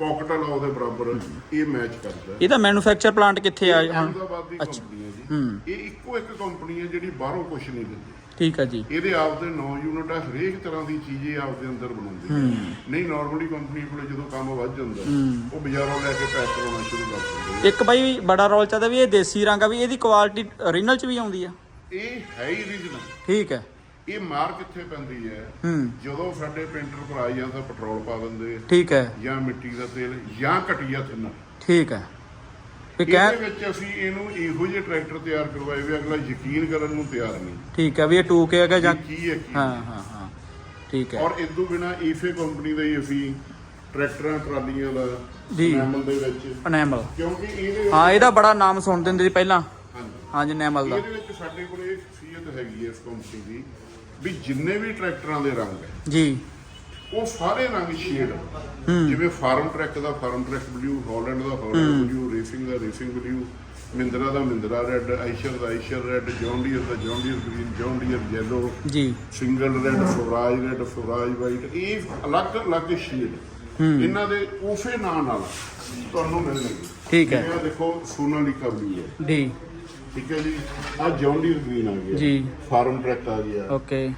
ਪਾਕਟ ਅਲਾਉ ਦੇ ਬਰਾਬਰ ਇਹ ਮੈਚ ਕਰਦਾ ਇਹਦਾ ਮੈਨੂਫੈਕਚਰ ਪਲਾਂਟ ਕਿੱਥੇ ਆ? ਇਹ ਹਾਂ। ਅਹਿਮਦਾਬਾਦ ਦੀ ਅੱਛਾ। ਕੰਪਨੀ ਹੈ ਜੀ। ਇਹ ਇੱਕੋ ਇੱਕ ਕੰਪਨੀ ਹੈ ਜਿਹੜੀ ਬਾਹਰੋਂ ਕੁਝ ਨਹੀਂ ਦਿੰਦੀ। ਠੀਕ ਹੈ ਜੀ। ਇਹਦੇ ਆਪ ਦੇ 9 ਯੂਨਿਟ ਆ ਹਰੇਕ ਤਰ੍ਹਾਂ ਦੀ ਚੀਜ਼ ਇਹ ਆਪ ਦੇ ਅੰਦਰ ਬਣਾਉਂਦੀ ਹੈ। ਨਹੀਂ ਨਾਰਮਲੀ ਕੰਪਨੀ ਕੋਲੇ ਜਦੋਂ ਕੰਮ ਵੱਧ ਜਾਂਦਾ ਉਹ ਬਾਜ਼ਾਰੋਂ ਲੈ ਕੇ ਪੈਕ ਕਰਾਉਣਾ ਸ਼ੁਰੂ ਕਰ ਦਿੰਦੇ। ਇੱਕ ਬਾਈ ਬੜਾ ਰੌਲ ਚੱਲਦਾ ਵੀ ਇਹ ਦੇਸੀ ਰੰਗ ਆ ਵੀ ਇਹਦੀ ਕੁਆਲਿਟੀ ਓਰੀਜਨਲ ਚ ਵੀ ਆਉਂਦੀ ਆ। ਇਹ ਹੈ ਹੀ ਰੀਜਨਲ ਠੀਕ ਹੈ। ਇਹ ਮਾਰ ਕਿੱਥੇ ਪੈਂਦੀ ਹੈ? ਜਦੋਂ ਸਾਡੇ ਪੇਂਟਰ ਭਰਾ ਜਾਂ ਤਾਂ ਪੈਟਰੋਲ ਪਾ ਦਿੰਦੇ ਠੀਕ ਹੈ। ਜਾਂ ਮਿੱਟੀ ਦਾ ਤੇਲ ਜਾਂ ਘਟੀਆ ਥਿੰਨਰ ਠੀਕ ਹੈ। ਇਹਦੇ ਵਿੱਚ ਅਸੀਂ ਇਹਨੂੰ ਇਹੋ ਜਿਹੇ ਟਰੈਕਟਰ ਤਿਆਰ ਕਰਵਾਏ ਵੀ ਅਗਲਾ ਯਕੀਨ ਕਰਨ ਨੂੰ ਤਿਆਰ ਨਹੀਂ। ਠੀਕ ਹੈ ਵੀ ਇਹ ਟੂਕੇ ਹੈਗਾ ਜਾਂ ਕੀ ਹੈ ਹਾਂ ਹਾਂ ਹਾਂ। ਠੀਕ ਹੈ। ਔਰ ਇਸ ਤੋਂ ਬਿਨਾ ਈਫੇ ਕੰਪਨੀ ਦਾ ਹੀ ਅਸੀਂ ਟਰੈਕਟਰਾਂ ਟਰਾਲੀਆਂ ਦਾ ਜੀ। ਮੈਮਲ ਦੇ ਵਿੱਚ। ਅਨੈਮਲ ਕਿਉਂਕਿ ਇਹਦੇ ਹਾਂ ਇਹਦਾ ਬੜਾ ਨਾਮ ਸੁਣਦੇ ਹੁੰਦੇ ਸੀ ਪਹਿਲਾਂ। ਹਾਂਜੀ। ਹਾਂਜੀ ਦਾ। ਇਹਦੇ ਵਿੱਚ ਸਾਡੇ ਕੋਲ ਇਹ ਖਸੀਅਤ ਹੈਗੀ ਹੈ ਇਸ ਕੰਪਨੀ ਦੀ। ਵੀ ਜਿੰਨੇ ਵੀ ਟਰੈਕਟਰਾਂ ਦੇ ਰੰਗ ਹੈ ਜੀ। ਉਹ ਸਾਰੇ ਰੰਗ ਸ਼ੇਡ ਜਿਵੇਂ ਫਾਰਮ ਟਰੈਕ ਦਾ ਫਾਰਮ ਟਰੈਕ ਬਲੂ ਹਾਲੈਂਡ ਦਾ ਹਾਲੈਂਡ ਬਲੂ ਰੇਸਿੰਗ ਦਾ ਰੇਸਿੰਗ ਬਲੂ ਮਿੰਦਰਾ ਦਾ ਮਿੰਦਰਾ ਰੈੱਡ ਆਈਸ਼ਰ ਦਾ ਆਈਸ਼ਰ ਰੈੱਡ ਜੌਨ ਡੀਅਰ ਦਾ John Deere green John Deere yellow ਜੀ। Single red Swaraj red Swaraj white ਇਹ ਅਲੱਗ ਅਲੱਗ ਸ਼ੇਡ ਇਹਨਾਂ ਦੇ ਉਸੇ ਨਾਂ ਨਾਲ ਤੁਹਾਨੂੰ ਮਿਲਣਗੇ ਠੀਕ ਹੈ। ਆਹ ਦੇਖੋ ਸੋਨਾਲੀਕਾ ਬਲੂ ਹੈ। ਜੀ। ਠੀਕ ਹੈ ਜੀ। ਆ ਜੌਨ ਡੀਅਰ ਗ੍ਰੀਨ ਆ ਗਿਆ ਜੀ। ਫਾਰਮ ਟਰੈਕ ਆ ਗਿਆ ਓਕੇ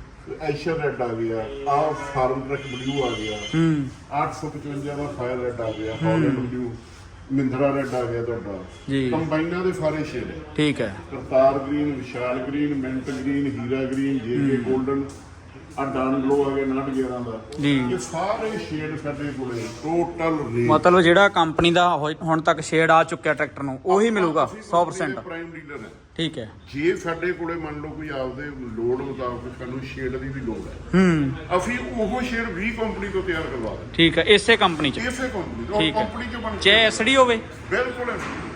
ਐਸ਼ਰ ਰੈੱਡ ਆ ਗਿਆ ਆ ਫਾਰਮ ਟਰੈਕ ਬਲੂ ਆ ਗਿਆ ਹੂੰ। 855 ਦਾ ਫਾਇਰ ਰੈੱਡ ਆ ਗਿਆ। ਹਾਲੈਂਡ ਬਲੂ ਮਿੰਦਰਾ ਰੈੱਡ ਆ ਗਿਆ ਤੁਹਾਡਾ। ਜੀ। ਕੰਬਾਈਨਾਂ ਦੇ ਸਾਰੇ ਸ਼ੇਡ ਠੀਕ ਹੈ। Kartar green Vishal green mint green Heera green JK golden ਆ ਡਨ ਗਲੋ ਆ ਗਿਆ 911 ਦਾ। ਜੀ। ਇਹ ਸਾਰੇ ਸ਼ੇਡ ਸਾਡੇ ਕੋਲੇ ਟੋਟਲ ਰੇਟ ਮਤਲਬ ਜਿਹੜਾ ਕੰਪਨੀ ਦਾ ਹੋਇ- ਹੁਣ ਤੱਕ ਸ਼ੇਡ ਆ ਚੁੱਕਿਆ ਟਰੈਕਟਰ ਨੂੰ ਉਹੀ ਮਿਲੂਗਾ 100% ਪ੍ਰਾਈਮ ਡੀਲਰ ਹੈ। ਠੀਕ ਹੈ। ਜੇ ਸਾਡੇ ਕੋਲੇ ਮੰਨ ਲਓ ਕੋਈ ਆਪਦੇ ਲੋਡ ਮੁਤਾਬਕ ਸਾਨੂੰ ਸ਼ੇਡ ਦੀ ਵੀ ਲੋੜ ਹੈ। ਹੂੰ। ਅਸੀਂ ਉਹ ਸ਼ੇਡ ਵੀ ਕੰਪਨੀ ਤੋਂ ਤਿਆਰ ਕਰਵਾ ਦਿੰਦੇ ਠੀਕ ਹੈ ਇਸੇ ਕੰਪਨੀ ਚ। ਇਸੇ ਕੰਪਨੀ ਤੋਂ ਠੀਕ ਹੈ। ਕੰਪਨੀ ਚ ਬਣ ਚਾਹੇ ਐਸਡੀ ਹੋਵੇ। ਬਿਲਕੁਲ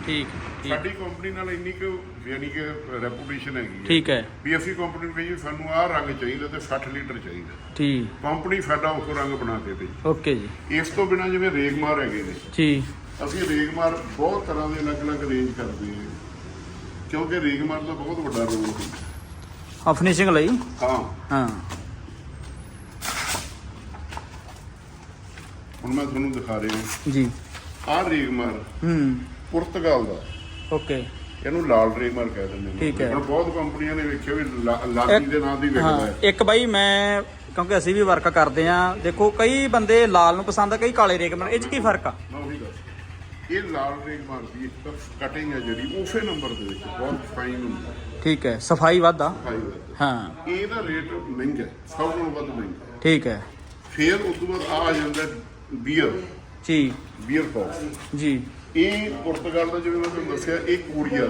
ਠੀਕ ਠੀਕ ਸਾਡੀ ਕੰਪਨੀ ਨਾਲ ਇੰਨੀ ਕੁ ਯਾਨੀ ਕਿ ਰੈਪੂਟੇਸ਼ਨ ਹੈਗੀ ਹੈ। ਠੀਕ ਹੈ। ਵੀ ਅਸੀਂ ਕੰਪਨੀ ਨੂੰ ਕਹੀਏ ਸਾਨੂੰ ਆਹ ਰੰਗ ਚਾਹੀਦਾ ਤੇ 60 ਲੀਟਰ ਚਾਹੀਦਾ। ਠੀਕ। ਕੰਪਨੀ ਸਾਡਾ ਉਹ ਰੰਗ ਬਣਾ ਕੇ ਦੇ ਓਕੇ ਜੀ। ਇਸ ਤੋਂ ਬਿਨਾ ਜਿਵੇਂ ਰੇਗਮਾਰ ਹੈਗੇ ਨੇ ਜੀ। ਅਸੀਂ ਰੇਗਮਾਰ ਬਹੁਤ ਤਰ੍ਹਾਂ ਦੇ ਅਲੱਗ-ਅਲੱਗ ਰੇਂਜ ਕਰਦੇ ਹਾਂ। ਕਿਉਂਕਿ ਰੇਗਮਾਰ ਦਾ ਬਹੁਤ ਵੱਡਾ ਰੋਲ ਹੁੰਦਾ। ਆ ਫਿਨਿਸ਼ਿੰਗ ਲਈ? ਹਾਂ। ਹਾਂ। ਹੁਣ ਮੈਂ ਤੁਹਾਨੂੰ ਦਿਖਾ ਰਿਹਾ। ਜੀ। ਆਹ ਰੇਗਮਾਰ ਹੂੰ। ਪੁਰਤਗਾਲ ਦਾ। ਓਕੇ। ਇਹਨੂੰ ਲਾਲ ਰੇਗਮਾਰ ਕਹਿ ਦਿੰਦੇ ਨੇ। ਠੀਕ ਹੈ। ਹੁਣ ਬਹੁਤ ਕੰਪਨੀਆਂ ਨੇ ਵੇਖਿਆ ਵੀ ਲਾ- ਲਾਗੀ ਦੇ ਨਾਂ ਦੀ ਵਿਕਦਾ ਹਾਂ। ਹੈ ਇੱਕ ਬਾਈ ਮੈਂ ਕਿਉਂਕਿ ਅਸੀਂ ਵੀ ਵਰਕ ਕਰਦੇ ਆ ਦੇਖੋ ਕਈ ਬੰਦੇ ਲਾਲ ਨੂੰ ਪਸੰਦ ਆ ਕਈ ਕਾਲੇ ਰੇਗ ਇਹ ਚ ਕੀ ਫ਼ਰਕ ਆ? ਮੈਂ ਉਹੀ ਦੱਸ ਇਹ ਲਾਲ ਰੇਗਮਾਰ ਦੀ ਇੱਕ ਕਟਿੰਗ ਹੈ ਜਿਹੜੀ ਉਸੇ ਨੰਬਰ ਦੇ ਵਿੱਚ ਬਹੁਤ ਫਾਈਨ ਹੁੰਦੀ ਹੈ। ਠੀਕ ਹੈ ਸਫ਼ਾਈ ਵੱਧ ਆ। ਫਾਈਨ ਹੈ ਹਾਂ। ਇਹਦਾ ਰੇਟ ਮਹਿੰਗਾ ਹੈ, ਸਭ ਨਾਲੋਂ ਵੱਧ ਮਹਿੰਗਾ ਹੈ। ਠੀਕ ਹੈ। ਫਿਰ ਉਸ ਤੋਂ ਬਾਅਦ ਆ ਆ ਜਾਂਦਾ ਬੀਅਰ ਜੀ। ਬੀਅਰ ਪੌਪ ਜੀ। ਇਹ ਪੁਰਤਗਾਲ ਦਾ ਜਿਵੇਂ ਮੈਂ ਤੁਹਾਨੂੰ ਦੱਸਿਆ ਇਹ Korea.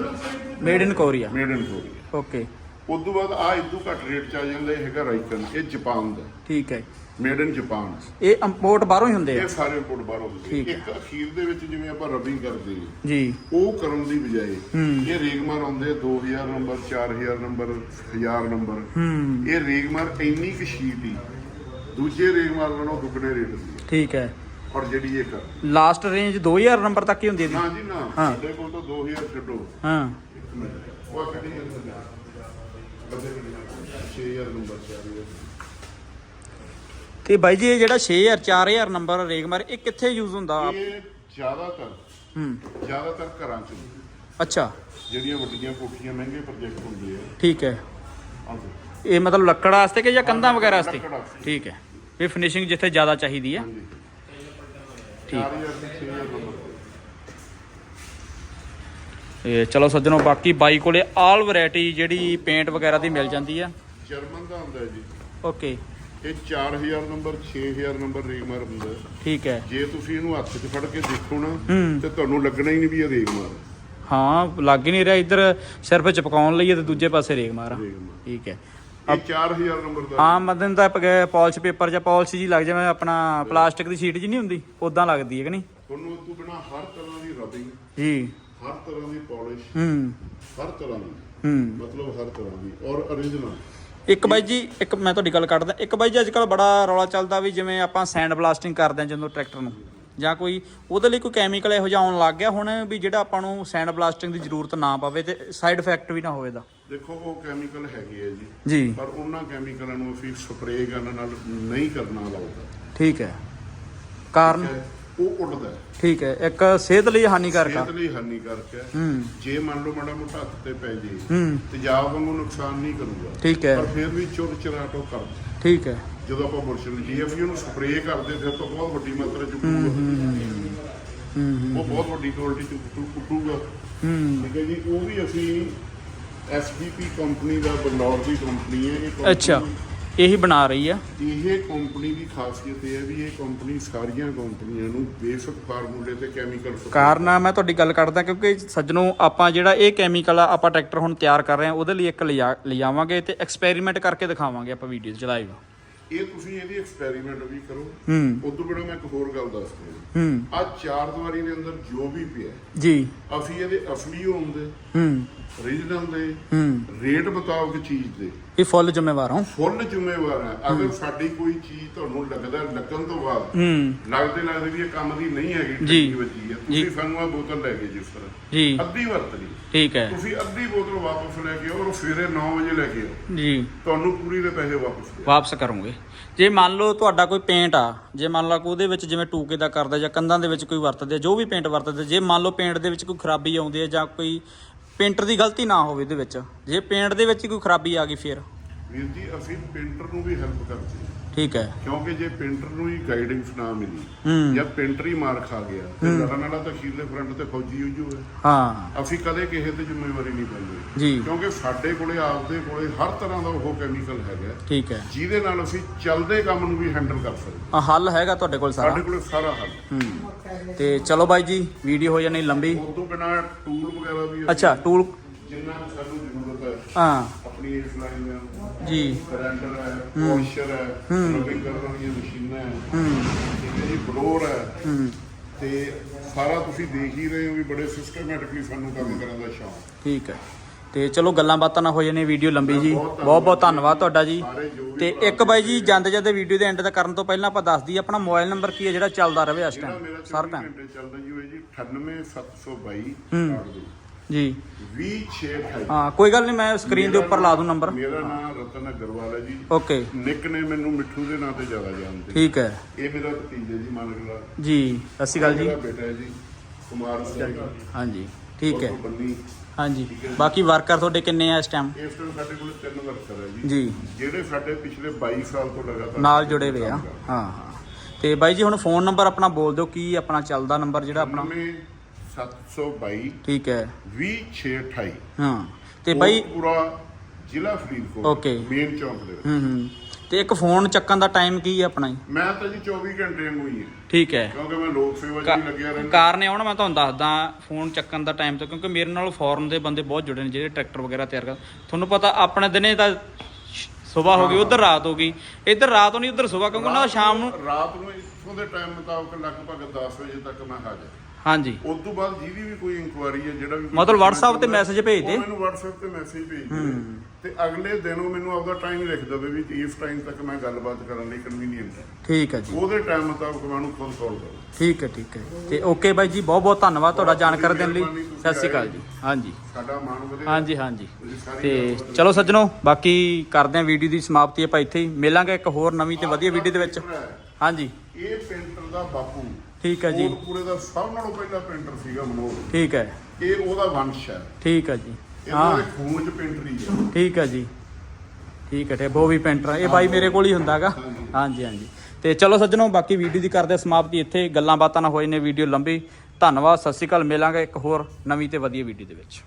Made in Korea made in Korea okay ਉਸ ਤੋਂ ਬਾਅਦ ਆ ਇਦੋਂ ਘੱਟ ਰੇਟ ਚ ਆ ਜਾਂਦਾ ਇਹ ਹੈਗਾ ਰਾਈਕਨ ਇਹ ਜਾਪਾਨ ਦਾ। ਠੀਕ ਹੈ। ਮੇਡ ਇਨ ਜਾਪਾਨ ਇਹ ਇੰਪੋਰਟ ਬਾਹਰੋਂ ਹੀ ਹੁੰਦੇ ਆ? ਇਹ ਸਾਰੇ ਇੰਪੋਰਟ ਬਾਹਰੋਂ ਹੁੰਦੇ ਠੀਕ ਹੈ। ਇੱਕ ਅਖੀਰ ਦੇ ਵਿੱਚ ਜਿਵੇਂ ਆਪਾਂ ਰਬਿੰਗ ਕਰਦੇ ਹਾਂ ਜੀ। ਉਹ ਕਰਨ ਦੀ ਬਜਾਏ। ਇਹ ਰੇਗਮਾਰ ਆਉਂਦੇ ਆ 2000 ਨੰਬਰ 4000 ਨੰਬਰ 1000 ਨੰਬਰ। ਇਹ ਰੇਗਮਾਰ ਇੰਨੀ ਕੁ ਸ਼ੀਟ ਹੀ ਦੂਜੇ ਰੇਗਮਾਰ ਨਾਲੋਂ ਦੁੱਗਣੇ ਰੇਟ ਦੀ। ਠੀਕ ਹੈ। ਔਰ ਜਿਹੜੀ ਇਹ ਕਰ ਲਾਸਟ ਰੇਂਜ 2000 ਨੰਬਰ ਤੱਕ ਹੀ ਹੁੰਦੀ ਹੈ ਨਾ ਜੀ ਨਾ। ਹਾਂ। ਸਾਡੇ ਕੋਲ ਤਾਂ 2000 ਛੱਡੋ। ਹਾਂ। ਇੱਕ ਮਿੰਟ। ਉਹ ਕਿਹੜੀ ਹੈ ਬੰਦੇ 6000 ਨੰਬਰ 4000 ਤੇ ਬਾਈ ਜੀ ਇਹ ਜਿਹੜਾ 6000 4000 ਨੰਬਰ ਰੇਗਮਾਰ ਇਹ ਕਿੱਥੇ ਯੂਜ਼ ਹੁੰਦਾ ਇਹ ਜ਼ਿਆਦਾਤਰ ਹੂੰ। ਜ਼ਿਆਦਾਤਰ ਘਰਾਂ 'ਚ ਅੱਛਾ। ਜਿਹੜੀਆਂ ਵੱਡੀਆਂ ਕੋਠੀਆਂ ਮਹਿੰਗੇ ਪ੍ਰੋਜੈਕਟ ਹੁੰਦੇ ਆ ਠੀਕ ਹੈ। ਇਹ ਮਤਲਬ ਲੱਕੜ ਵਾਸਤੇ ਕਿ ਜਾਂ ਕੰਧਾਂ ਵਗੈਰਾ ਵਾਸਤੇ? ਲੱਕੜ ਵਾਸਤੇ। ਠੀਕ ਹੈ। ਇਹ ਫਿਨਿਸ਼ਿੰਗ ਜਿੱਥੇ ਜ਼ਿਆਦਾ ਚਾਹੀਦੀ ਹੈ। ਹਾਂਜੀ। ਠੀਕ 4000 ਤੇ 6000 ਨੰਬਰ ਇਹ ਚਲੋ ਸੱਜਣੋ ਬਾਕੀ ਬਾਈ ਕੋਲੇ ਆਲ ਵੈਰਾਈਟੀ ਜਿਹੜੀ ਪੇਂਟ ਵਗੈਰਾ ਦੀ ਮਿਲ ਜਾਂਦੀ ਆ। ਜਰਮਨ ਦਾ ਹੁੰਦਾ ਹੈ ਜੀ। ਓਕੇ ਇਹ 4000 ਨੰਬਰ 6000 ਨੰਬਰ ਰੇਗਮਾਰ ਹੁੰਦਾ। ਹੈ। ਠੀਕ ਹੈ। ਜੇ ਤੁਸੀਂ ਇਹਨੂੰ ਹੱਥ 'ਚ ਫੜ ਕੇ ਦੇਖੋ ਨਾ ਹੂੰ। ਤੇ ਤੁਹਾਨੂੰ ਲੱਗਣਾ ਹੀ ਨਹੀਂ ਵੀ ਇਹ ਰੇਗਮਾਰ ਹੈ। ਲੱਗ ਹੀ ਨਹੀਂ ਰਿਹਾ। ਇੱਧਰ ਸਿਰਫ ਚਪਕਾਉਣ ਲਈ ਹੈ ਤੇ ਦੂਜੇ ਪਾਸੇ ਰੇਗ ਮਾਰਾ। ਠੀਕ ਹੈ। ਇਹ 4000 ਨੰਬਰ ਦਾ। ਆਮ ਮਦਨ ਦਾ ਪਾਲਿਸ਼ ਪੇਪਰ ਜਾਂ ਪਾਲਿਸ਼ ਜੀ ਲੱਗ ਜਾਵੇ ਆਪਣਾ ਪਲਾਸਟਿਕ ਦੀ ਸ਼ੀਟ ਜੀ ਨਹੀਂ ਹੁੰਦੀ ਉਦਾਂ ਲੱਗਦੀ ਹੈ ਕਿ ਨਹੀਂ? ਤੁਹਾਨੂੰ ਤੋਂ ਬਿਨਾ ਹਰ ਤਰ੍ਹਾਂ ਦੀ ਰਬਿੰਗ ਜੀ। ਹਰ ਤਰ੍ਹਾਂ ਦੀ ਪਾਲਿਸ਼ ਹੂੰ। ਹਰ ਤਰ੍ਹਾਂ ਦੀ। ਹੂੰ। ਮਤਲਬ ਹਰ ਤਰ੍ਹਾਂ ਦੀ ਔਰ origignal ਇੱਕ ਬਾਈ ਜੀ ਇੱਕ ਮੈਂ ਤੁਹਾਡੀ ਗੱਲ ਕੱਟਦਾ ਇੱਕ ਬਾਈ ਜੀ ਅੱਜ ਕੱਲ ਬੜਾ ਰੌਲਾ ਚੱਲਦਾ ਵੀ ਜਿਵੇਂ ਆਪਾਂ ਸੈਂਡ ਬਲਾਸਟਿੰਗ ਕਰਦੇ ਹਾਂ ਜਦੋਂ ਟਰੈਕਟਰ ਨੂੰ। ਜਾਂ ਕੋਈ ਉਹਦੇ ਲਈ ਕੋਈ ਕੈਮੀਕਲ ਇਹੋ ਜਿਹਾ ਆਉਣ ਲੱਗ ਗਿਆ ਹੁਣ ਵੀ ਜਿਹੜਾ ਆਪਾਂ ਨੂੰ ਸੈਂਡ ਬਲਾਸਟਿੰਗ ਦੀ ਜ਼ਰੂਰਤ ਨਾ ਪਵੇ ਤੇ ਸਾਈਡ ਇਫੈਕਟ ਵੀ ਨਾ ਹੋਵੇ ਦਾ ਦੇਖੋ ਉਹ ਕੈਮੀਕਲ ਹੈਗੇ ਆ ਜੀ। ਜੀ। ਪਰ ਉਹਨਾਂ ਕੈਮੀਕਲਾਂ ਨੂੰ ਅਸੀਂ ਸਪਰੇਅ ਕਰਨ ਨਾਲ ਨਹੀਂ ਕਰਨਾ ਲਾਉਂਦਾ ਠੀਕ ਹੈ। ਕਾਰਨ? ਉਹ ਉੱਡਦਾ ਹੈ। ਠੀਕ ਹੈ। ਇੱਕ ਸਿਹਤ ਲਈ ਹਾਨੀਕਾਰਕ ਆ। ਸਿਹਤ ਲਈ ਹਾਨੀਕਾਰਕ ਹੈ। ਹੂੰ। ਜੇ ਮੰਨ ਲਓ ਮਾੜਾ ਮੋਟਾ ਹੱਥ ਤੇ ਪੈ ਜੇ ਹੂੰ। ਤੇਜ਼ਾਬ ਵਾਂਗੂ ਨੁਕਸਾਨ ਨਹੀਂ ਕਰੂਗਾ। ਠੀਕ ਹੈ। ਪਰ ਫਿਰ ਵੀ ਚੁਰ ਚਰਾਟੋ ਕਰਦਾ। ਠੀਕ ਹੈ। ਜਦੋਂ ਆਪਾਂ ਬੁਰਸ਼ ਨੂੰ ਜੀਐਫ ਨੂੰ ਸਪਰੇਅ ਕਰਦੇ ਫਿਰ ਤਾਂ ਬਹੁਤ ਵੱਡੀ ਮਾਤਰਾ ਚ ਉਹ ਬਹੁਤ ਵੱਡੀ ਕੁਆਲਿਟੀ ਚ ਹੂੰ। ਠੀਕ ਹੈ ਜੀ ਉਹ ਵੀ ਅਸੀਂ ਐਸਬੀਪੀ ਕੰਪਨੀ ਦਾ ਬੰਦੌਰ ਦੀ ਕੰਪਨੀ ਹੈ ਇਹ ਅੱਛਾ ਇਹੀ ਬਣਾ ਰਹੀ ਆ ਇਹ ਕੰਪਨੀ ਦੀ ਖਾਸੀਅਤ ਇਹ ਹੈ ਵੀ ਇਹ ਕੰਪਨੀ ਸਾਰੀਆਂ ਕੰਪਨੀਆਂ ਨੂੰ ਬੇਸਿਕ ਫਾਰਮੂਲੇ ਤੇ ਕੈਮੀਕਲ ਕਾਰਨ ਆ ਮੈਂ ਤੁਹਾਡੀ ਗੱਲ ਕਰਦਾ ਕਿਉਂਕਿ ਸੱਜਣੋ ਆਪਾਂ ਜਿਹੜਾ ਇਹ ਕੈਮੀਕਲ ਆ ਆਪਾਂ ਟਰੈਕਟਰ ਹੁਣ ਤਿਆਰ ਕਰ ਰਹੇ ਹਾਂ ਉਹਦੇ ਲਈ ਇੱਕ ਲਿਜਾਵਾਂਗੇ ਤੇ ਐਕਸਪੈਰੀਮੈਂਟ ਕਰਕੇ ਦਿਖਾਵਾਂਗੇ ਆਪਾਂ ਵੀਡੀਓ ਚ ਲਾਈਵ ਇਹ ਤੁਸੀਂ ਇਹਦੀ ਐਕਸਪੈਰੀਮੈਂਟ ਵੀ ਕਰੋ। ਹੂੰ। ਉਸ ਤੋਂ ਬਿਨਾਂ ਮੈਂ ਇੱਕ ਹੋਰ ਗੱਲ ਦੱਸ ਦਿਆਂ ਹੂੰ। ਆ ਚਾਰ ਦੀਵਾਰੀ ਦੇ ਅੰਦਰ ਜੋ ਵੀ ਪਿਆ ਜੀ। ਅਸੀਂ ਇਹਦੇ ਅਸਲੀ ਹੋਣ ਦੇ। ਹੂੰ। ਓਰੀਜਨਲ ਦੇ ਰੇਟ ਮੁਤਾਬਕ ਚੀਜ਼ ਦੇ। ਇਹ ਫੁੱਲ ਜ਼ਿੰਮੇਵਾਰ ਹਾਂ। ਫੁੱਲ ਜ਼ਿੰਮੇਵਾਰ ਹੈ। ਅਗਰ ਸਾਡੀ ਕੋਈ ਚੀਜ਼ ਤੁਹਾਨੂੰ ਲੱਗਦਾ ਲੱਗਣ ਤੋਂ ਬਾਅਦ ਲੱਗਦੇ ਲੱਗਦੇ ਵੀ ਇਹ ਕੰਮ ਦੀ ਨਹੀਂ ਹੈਗੀ ਜੀ। ਠੱਗੀ ਵੱਜੀ ਹੈ ਤੁਸੀਂ ਸਾਨੂੰ ਆ ਬੋਤਲ ਲੈ ਗਏ ਜਿਸ ਤਰ੍ਹਾਂ। ਜੀ। ਅੱਧੀ ਵਰਤ ਲਈ। ਠੀਕ ਹੈ। ਤੁਸੀਂ ਅੱਧੀ ਬੋਤਲ ਵਾਪਸ ਲੈ ਕੇ ਆਓ ਔਰ ਸਵੇਰੇ 9 ਵਜੇ ਲੈ ਕੇ ਆਓ। ਜੀ। ਤੁਹਾਨੂੰ ਪੂਰੀ ਦੇ ਪੈਸੇ ਵਾਪਸ ਵਾਪਸ ਕਰੋਗੇ। ਜੇ ਮੰਨ ਲਓ ਤੁਹਾਡਾ ਕੋਈ ਪੇਂਟ ਆ ਜੇ ਮੰਨ ਲਓ ਕਿ ਉਹਦੇ ਵਿੱਚ ਜਿਵੇਂ ਟੂਕੇ ਦਾ ਕਰਦਾ ਜਾਂ ਕੰਧਾਂ ਦੇ ਵਿੱਚ ਕੋਈ ਵਰਤਦੇ ਜੋ ਵੀ ਪੇਂਟ ਵਰਤਦੇ ਜੇ ਮੰਨ ਲਓ ਪੇਂਟ ਦੇ ਵਿੱਚ ਕੋਈ ਖਰਾਬੀ ਆਉਂਦੀ ਹੈ ਜਾਂ ਕੋਈ ਪੇਂਟਰ ਦੀ ਗਲਤੀ ਨਾ ਹੋਵੇ ਇਹਦੇ ਵਿੱਚ। ਜੇ ਪੇਂਟ ਦੇ ਵਿੱਚ ਹੀ ਕੋਈ ਖਰਾਬੀ ਆ ਗਈ, ਫਿਰ। ਵੀਰ ਜੀ, ਅਸੀਂ ਪੇਂਟਰ ਨੂੰ ਵੀ ਹੈਲਪ ਕਰਦੇ ਹਾਂ। ਠੀਕ ਹੈ। ਕਿਉਂਕਿ ਜੇ ਪੇਂਟਰ ਨੂੰ ਹੀ ਗਾਈਡੈਂਸ ਨਾ ਮਿਲੀ ਹੂੰ। ਜਾਂ ਪੇਂਟਰ ਹੀ ਮਾਰ ਖਾ ਗਿਆ ਤੇ ਲੜਨ ਵਾਲਾ ਤਾਂ ਅਖੀਰਲੇ ਫਰੰਟ ਤੇ ਫੌਜੀ ਹੋ ਜੂਗਾ। ਹਾਂ। ਅਸੀਂ ਕਦੇ ਕਿਸੇ ਤੇ ਜ਼ਿੰਮੇਵਾਰੀ ਨਹੀਂ ਪਾਈ। ਜੀ। ਕਿਉਂਕਿ ਸਾਡੇ ਕੋਲੇ ਆਪਦੇ ਕੋਲੇ ਹਰ ਤਰ੍ਹਾਂ ਦਾ ਉਹ ਕੈਮੀਕਲ ਹੈਗਾ। ਠੀਕ ਹੈ। ਜਿਹਦੇ ਨਾਲ ਅਸੀਂ ਚੱਲਦੇ ਕੰਮ ਨੂੰ ਵੀ ਹੈਂਡਲ ਕਰ ਸਕਦੇ ਆ ਹੱਲ ਹੈਗਾ ਤੁਹਾਡੇ ਕੋਲ ਸਾਰਾ? ਸਾਡੇ ਕੋਲੇ ਸਾਰਾ ਹੱਲ। ਹੂੰ। ਤੇ ਚਲੋ ਬਾਈ ਜੀ ਵੀਡੀਓ ਹੋ ਜਾਣੀ ਲੰਬੀ। ਉਸ ਤੋਂ ਬਿਨਾ ਟੂਲ ਵਗੈਰਾ ਵੀ ਅੱਛਾ ਟੂਲ ਜਿੰਨਾ ਸਾਨੂੰ ਹੈ ਹਾਂ। ਆਪਣੀ ਇਸ ਲਾਈਨ ਦੇ ਜੀ। ਗ੍ਰੈਂਡਰ ਹੈ। ਵਾਸ਼ਰ ਹੈ। ਰਬਿੰਗ ਕਰਨ ਵਾਲੀਆਂ ਮਸ਼ੀਨਾਂ ਹੈ ਹੂੰ। ਠੀਕ ਹੈ ਜੀ ਬਲੋਰ ਹੈ ਹੂੰ। ਤੇ ਸਾਰਾ ਤੁਸੀਂ ਦੇਖ ਹੀ ਰਹੇ ਹੋ ਵੀ ਬੜੇ ਸਿਸਟਮੈਟਿਕਲੀ ਸਾਨੂੰ ਕੰਮ ਕਰਨ ਦਾ ਸ਼ੌਂਕ। ਠੀਕ ਹੈ। ਤੇ ਚਲੋ ਗੱਲਾਂ ਬਾਤਾਂ ਨਾ ਹੋ ਜਾਣੇ ਵੀਡੀਓ ਲੰਬੀ ਜੀ। ਬਹੁਤ ਬਹੁਤ ਧੰਨਵਾਦ ਤੁਹਾਡਾ ਜੀ। ਤੇ ਇੱਕ ਬਾਈ ਜੀ ਜਾਂਦੇ ਜਾਂਦੇ ਵੀਡੀਓ ਦੇ ਐਂਡ ਤੇ ਕਰਨ ਤੋਂ ਪਹਿਲਾਂ ਆਪਾਂ ਦੱਸ ਦਈਏ ਆਪਣਾ ਮੋਬਾਈਲ ਨੰਬਰ ਕੀ ਹੈ ਜਿਹੜਾ ਚੱਲਦਾ ਰਹੇ ਇਸ ਟਾਈਮ ਸਾਰ 24 ਟਾਈਮ ਚੱਲਦਾ ਜੀ ਉਹ ਹੈ ਜੀ 98722 ਹੂੰ। ਜੀ। 20628 ਹਾਂ ਕੋਈ ਗੱਲ ਨਹੀਂ ਮੈਂ ਸਕਰੀਨ ਦੇ ਉੱਪਰ ਲਾ ਦੂੰ ਨੰਬਰ ਮੇਰਾ ਨਾਮ ਰਤਨ ਅਗਰਵਾਲ ਹੈ ਜੀ। ਓਕੇ ਨਿਕ ਨੇ ਮੈਨੂੰ ਮਿੱਠੂ ਦੇ ਨਾਂ ਤੇ ਜ਼ਿਆਦਾ ਜਾਣਦੇ ਠੀਕ ਹੈ। ਇਹ ਮੇਰਾ ਭਤੀਜਾ ਜੀ ਮਾਨਗਲਾ ਜੀ ਸਤਿ ਸ਼੍ਰੀ ਅਕਾਲ ਜੀ। ਮੇਰਾ ਬੇਟਾ ਹੈ ਜੀ ਕੁਮਾਰ ਸਿੰਘ ਹਾਂਜੀ ਠੀਕ ਹੈ। ਹਾਂਜੀ ਬਾਕੀ ਵਰਕਰ ਤੁਹਾਡੇ ਕਿੰਨੇ ਆ ਇਸ ਟਾਈਮ ਇਸ ਟਾਈਮ ਸਾਡੇ ਕੋਲ ਤਿੰਨ ਵਰਕਰ ਹੈ ਜੀ। ਜੀ। ਜਿਹੜੇ ਸਾਡੇ ਪਿਛਲੇ 22 ਸਾਲ ਤੋਂ ਲਗਾਤਾਰ ਨਾਲ ਜੁੜੇ ਹੋਏ ਆ। ਹਾਂ ਤੇ ਬਾਈ ਜੀ ਹੁਣ ਫੋਨ ਨੰਬਰ ਆਪਣਾ ਬੋਲ ਦਿਓ ਕੀ ਆਪਣਾ ਚੱਲਦਾ ਨੰਬਰ ਜਿਹੜਾ ਆਪਣਾ? 722 ਠੀਕ ਹੈ। 20628 ਹਾਂ। ਤੇ ਬਾਈ ਪੂਰਾ ਜ਼ਿਲ੍ਹਾ ਫਰੀਦਕੋਟ Okay. ਮੇਨ ਚੌਂਕ ਦੇ ਵਿੱਚ। ਹੂੰ ਹੂੰ। ਤੇ ਇੱਕ ਫੋਨ ਚੱਕਣ ਦਾ ਟਾਈਮ ਕੀ ਹੈ ਆਪਣਾ ਜੀ? ਮੈਂ ਤਾਂ ਜੀ 24 ਘੰਟੇ ਵਾਂਗੂ ਹੀ ਹਾਂ। ਠੀਕ ਹੈ। ਕਿਉਂਕਿ ਮੈਂ ਲੋਕ ਸੇਵਾ 'ਚ ਵੀ ਲੱਗਿਆ ਰਹਿੰਦਾ। ਕਾਰਨ ਇਹ ਆਉਣਾ ਮੈਂ ਤੁਹਾਨੂੰ ਦੱਸਦਾ ਫੋਨ ਚੱਕਣ ਦਾ ਟਾਈਮ ਤੋਂ ਕਿਉਂਕਿ ਮੇਰੇ ਨਾਲ ਫੋਰਨ ਦੇ ਬੰਦੇ ਬਹੁਤ ਜੁੜੇ ਨੇ ਜਿਹੜੇ ਟਰੈਕਟਰ ਵਗੈਰਾ ਤਿਆਰ ਕਰ ਤੁਹਾਨੂੰ ਪਤਾ ਆਪਣੇ ਦਿਨੇ ਤਾਂ ਸਵੇਰ ਹੋ ਗਈ ਉਧਰ ਰਾਤ ਹੋ ਗਈ। ਇੱਧਰ ਰਾਤ ਨਹੀਂ ਉਧਰ ਸਵੇਰ ਕਿਉਂਕਿ ਉਹਨਾਂ ਦਾ ਸ਼ਾਮ ਨੂੰ ਰਾਤ ਨੂੰ ਇੱਥੋਂ ਦੇ ਟਾਈਮ ਮੁਤਾਬਕ ਲਗਭਗ 10 ਵਜੇ ਤੱਕ ਮੈਂ ਹਾਜ਼ਰ। ਹਾਂਜੀ। ਉਸ ਤੋਂ ਬਾਅਦ ਜਿਹਦੀ ਵੀ ਕੋਈ ਇਨਕੁਆਰੀ ਹੈ ਜਿਹੜਾ ਵੀ ਕੋਈ ਮਤਲਬ WhatsApp ਤੇ message ਭੇਜ ਦੇ। ਉਹ ਮੈਨੂੰ WhatsApp ਤੇ ਮੈਸੇਜ ਭੇਜ ਦੇ ਤੇ ਅਗਲੇ ਦਿਨ ਉਹ ਮੈਨੂੰ ਆਪਦਾ ਟਾਈਮ ਲਿਖ ਦੇਵੇ ਵੀ ਇਸ ਟਾਈਮ ਤੱਕ ਮੈਂ ਗੱਲਬਾਤ ਕਰਨ ਲਈ ਕਨਵੀਨੀਅੰਟ ਹੈ। ਠੀਕ ਹੈ ਜੀ। ਉਹਦੇ ਟਾਈਮ ਮੁਤਾਬਕ ਮੈਂ ਉਹਨੂੰ ਖੁਦ ਕਾਲ ਕਰਾਂ ਠੀਕ ਹੈ ਠੀਕ ਹੈ। ਤੇ ਓਕੇ ਬਾਈ ਜੀ ਬਹੁਤ ਬਹੁਤ ਧੰਨਵਾਦ ਤੁਹਾਡਾ ਜਾਣਕਾਰੀ ਦੇਣ ਲਈ। ਸਤਿ ਸ਼੍ਰੀ ਅਕਾਲ ਜੀ। ਹਾਂਜੀ। ਸਾਡਾ ਮਾਣ ਵਧੇ ਹਾਂਜੀ ਹਾਂਜੀ। ਤੇ ਚਲੋ ਸੱਜਣੋ ਬਾਕੀ ਕਰਦੇ ਹਾਂ ਵੀਡੀਓ ਦੀ ਸਮਾਪਤੀ ਆਪਾਂ ਇੱਥੇ ਹੀ। ਮਿਲਾਂਗੇ ਇੱਕ ਹੋਰ ਨਵੀਂ ਤੇ ਵਧੀਆ ਵੀਡੀਓ ਦੇ ਵਿੱਚ। ਹਾਂਜੀ। ਇਹ ਪੇਂਟਰ ਦਾ ਬਾਪੂ ਠੀਕ ਹੈ ਜੀ। ਕੋਟਕਪੂਰੇ ਦਾ ਸਭ ਨਾਲੋਂ ਪਹਿਲਾ ਪੇਂਟਰ ਸੀਗਾ ਮਨੋਹਰ। ਠੀਕ ਹੈ। ਇਹ ਉਹਦਾ ਵੰਸ਼ ਹੈ। ਠੀਕ ਹੈ ਜੀ। ਇਹਨਾਂ ਦੇ ਖੂਨ ਚ ਪੇਂਟਰੀ ਹੈ ਠੀਕ ਹੈ ਜੀ। ਠੀਕ ਹੈ ਤੇ ਬੋਵੀ ਪੈਂਟਰ ਇਹ ਬਾਈ ਮੇਰੇ ਕੋਲ ਹੀ ਹੁੰਦਾਗਾ। ਹਾਂਜੀ। ਹਾਂਜੀ। ਹਾਂਜੀ ਤੇ ਚਲੋ ਸੱਜਣੋ ਬਾਕੀ ਵੀਡੀਓ ਦੀ ਕਰਦੇ ਸਮਾਪਤੀ। ਇੱਥੇ ਗੱਲਾਂ ਬਾਤਾਂ ਨਾ ਹੋਏ ਨੇ ਵੀਡੀਓ ਲੰਬੀ। ਧੰਨਵਾਦ ਸਤਿ ਸ਼੍ਰੀ ਅਕਾਲ। ਮਿਲਾਂਗੇ ਇੱਕ ਹੋਰ ਨਵੀਂ ਤੇ ਵਧੀਆ ਵੀਡੀਓ ਦੇ ਵਿੱਚ।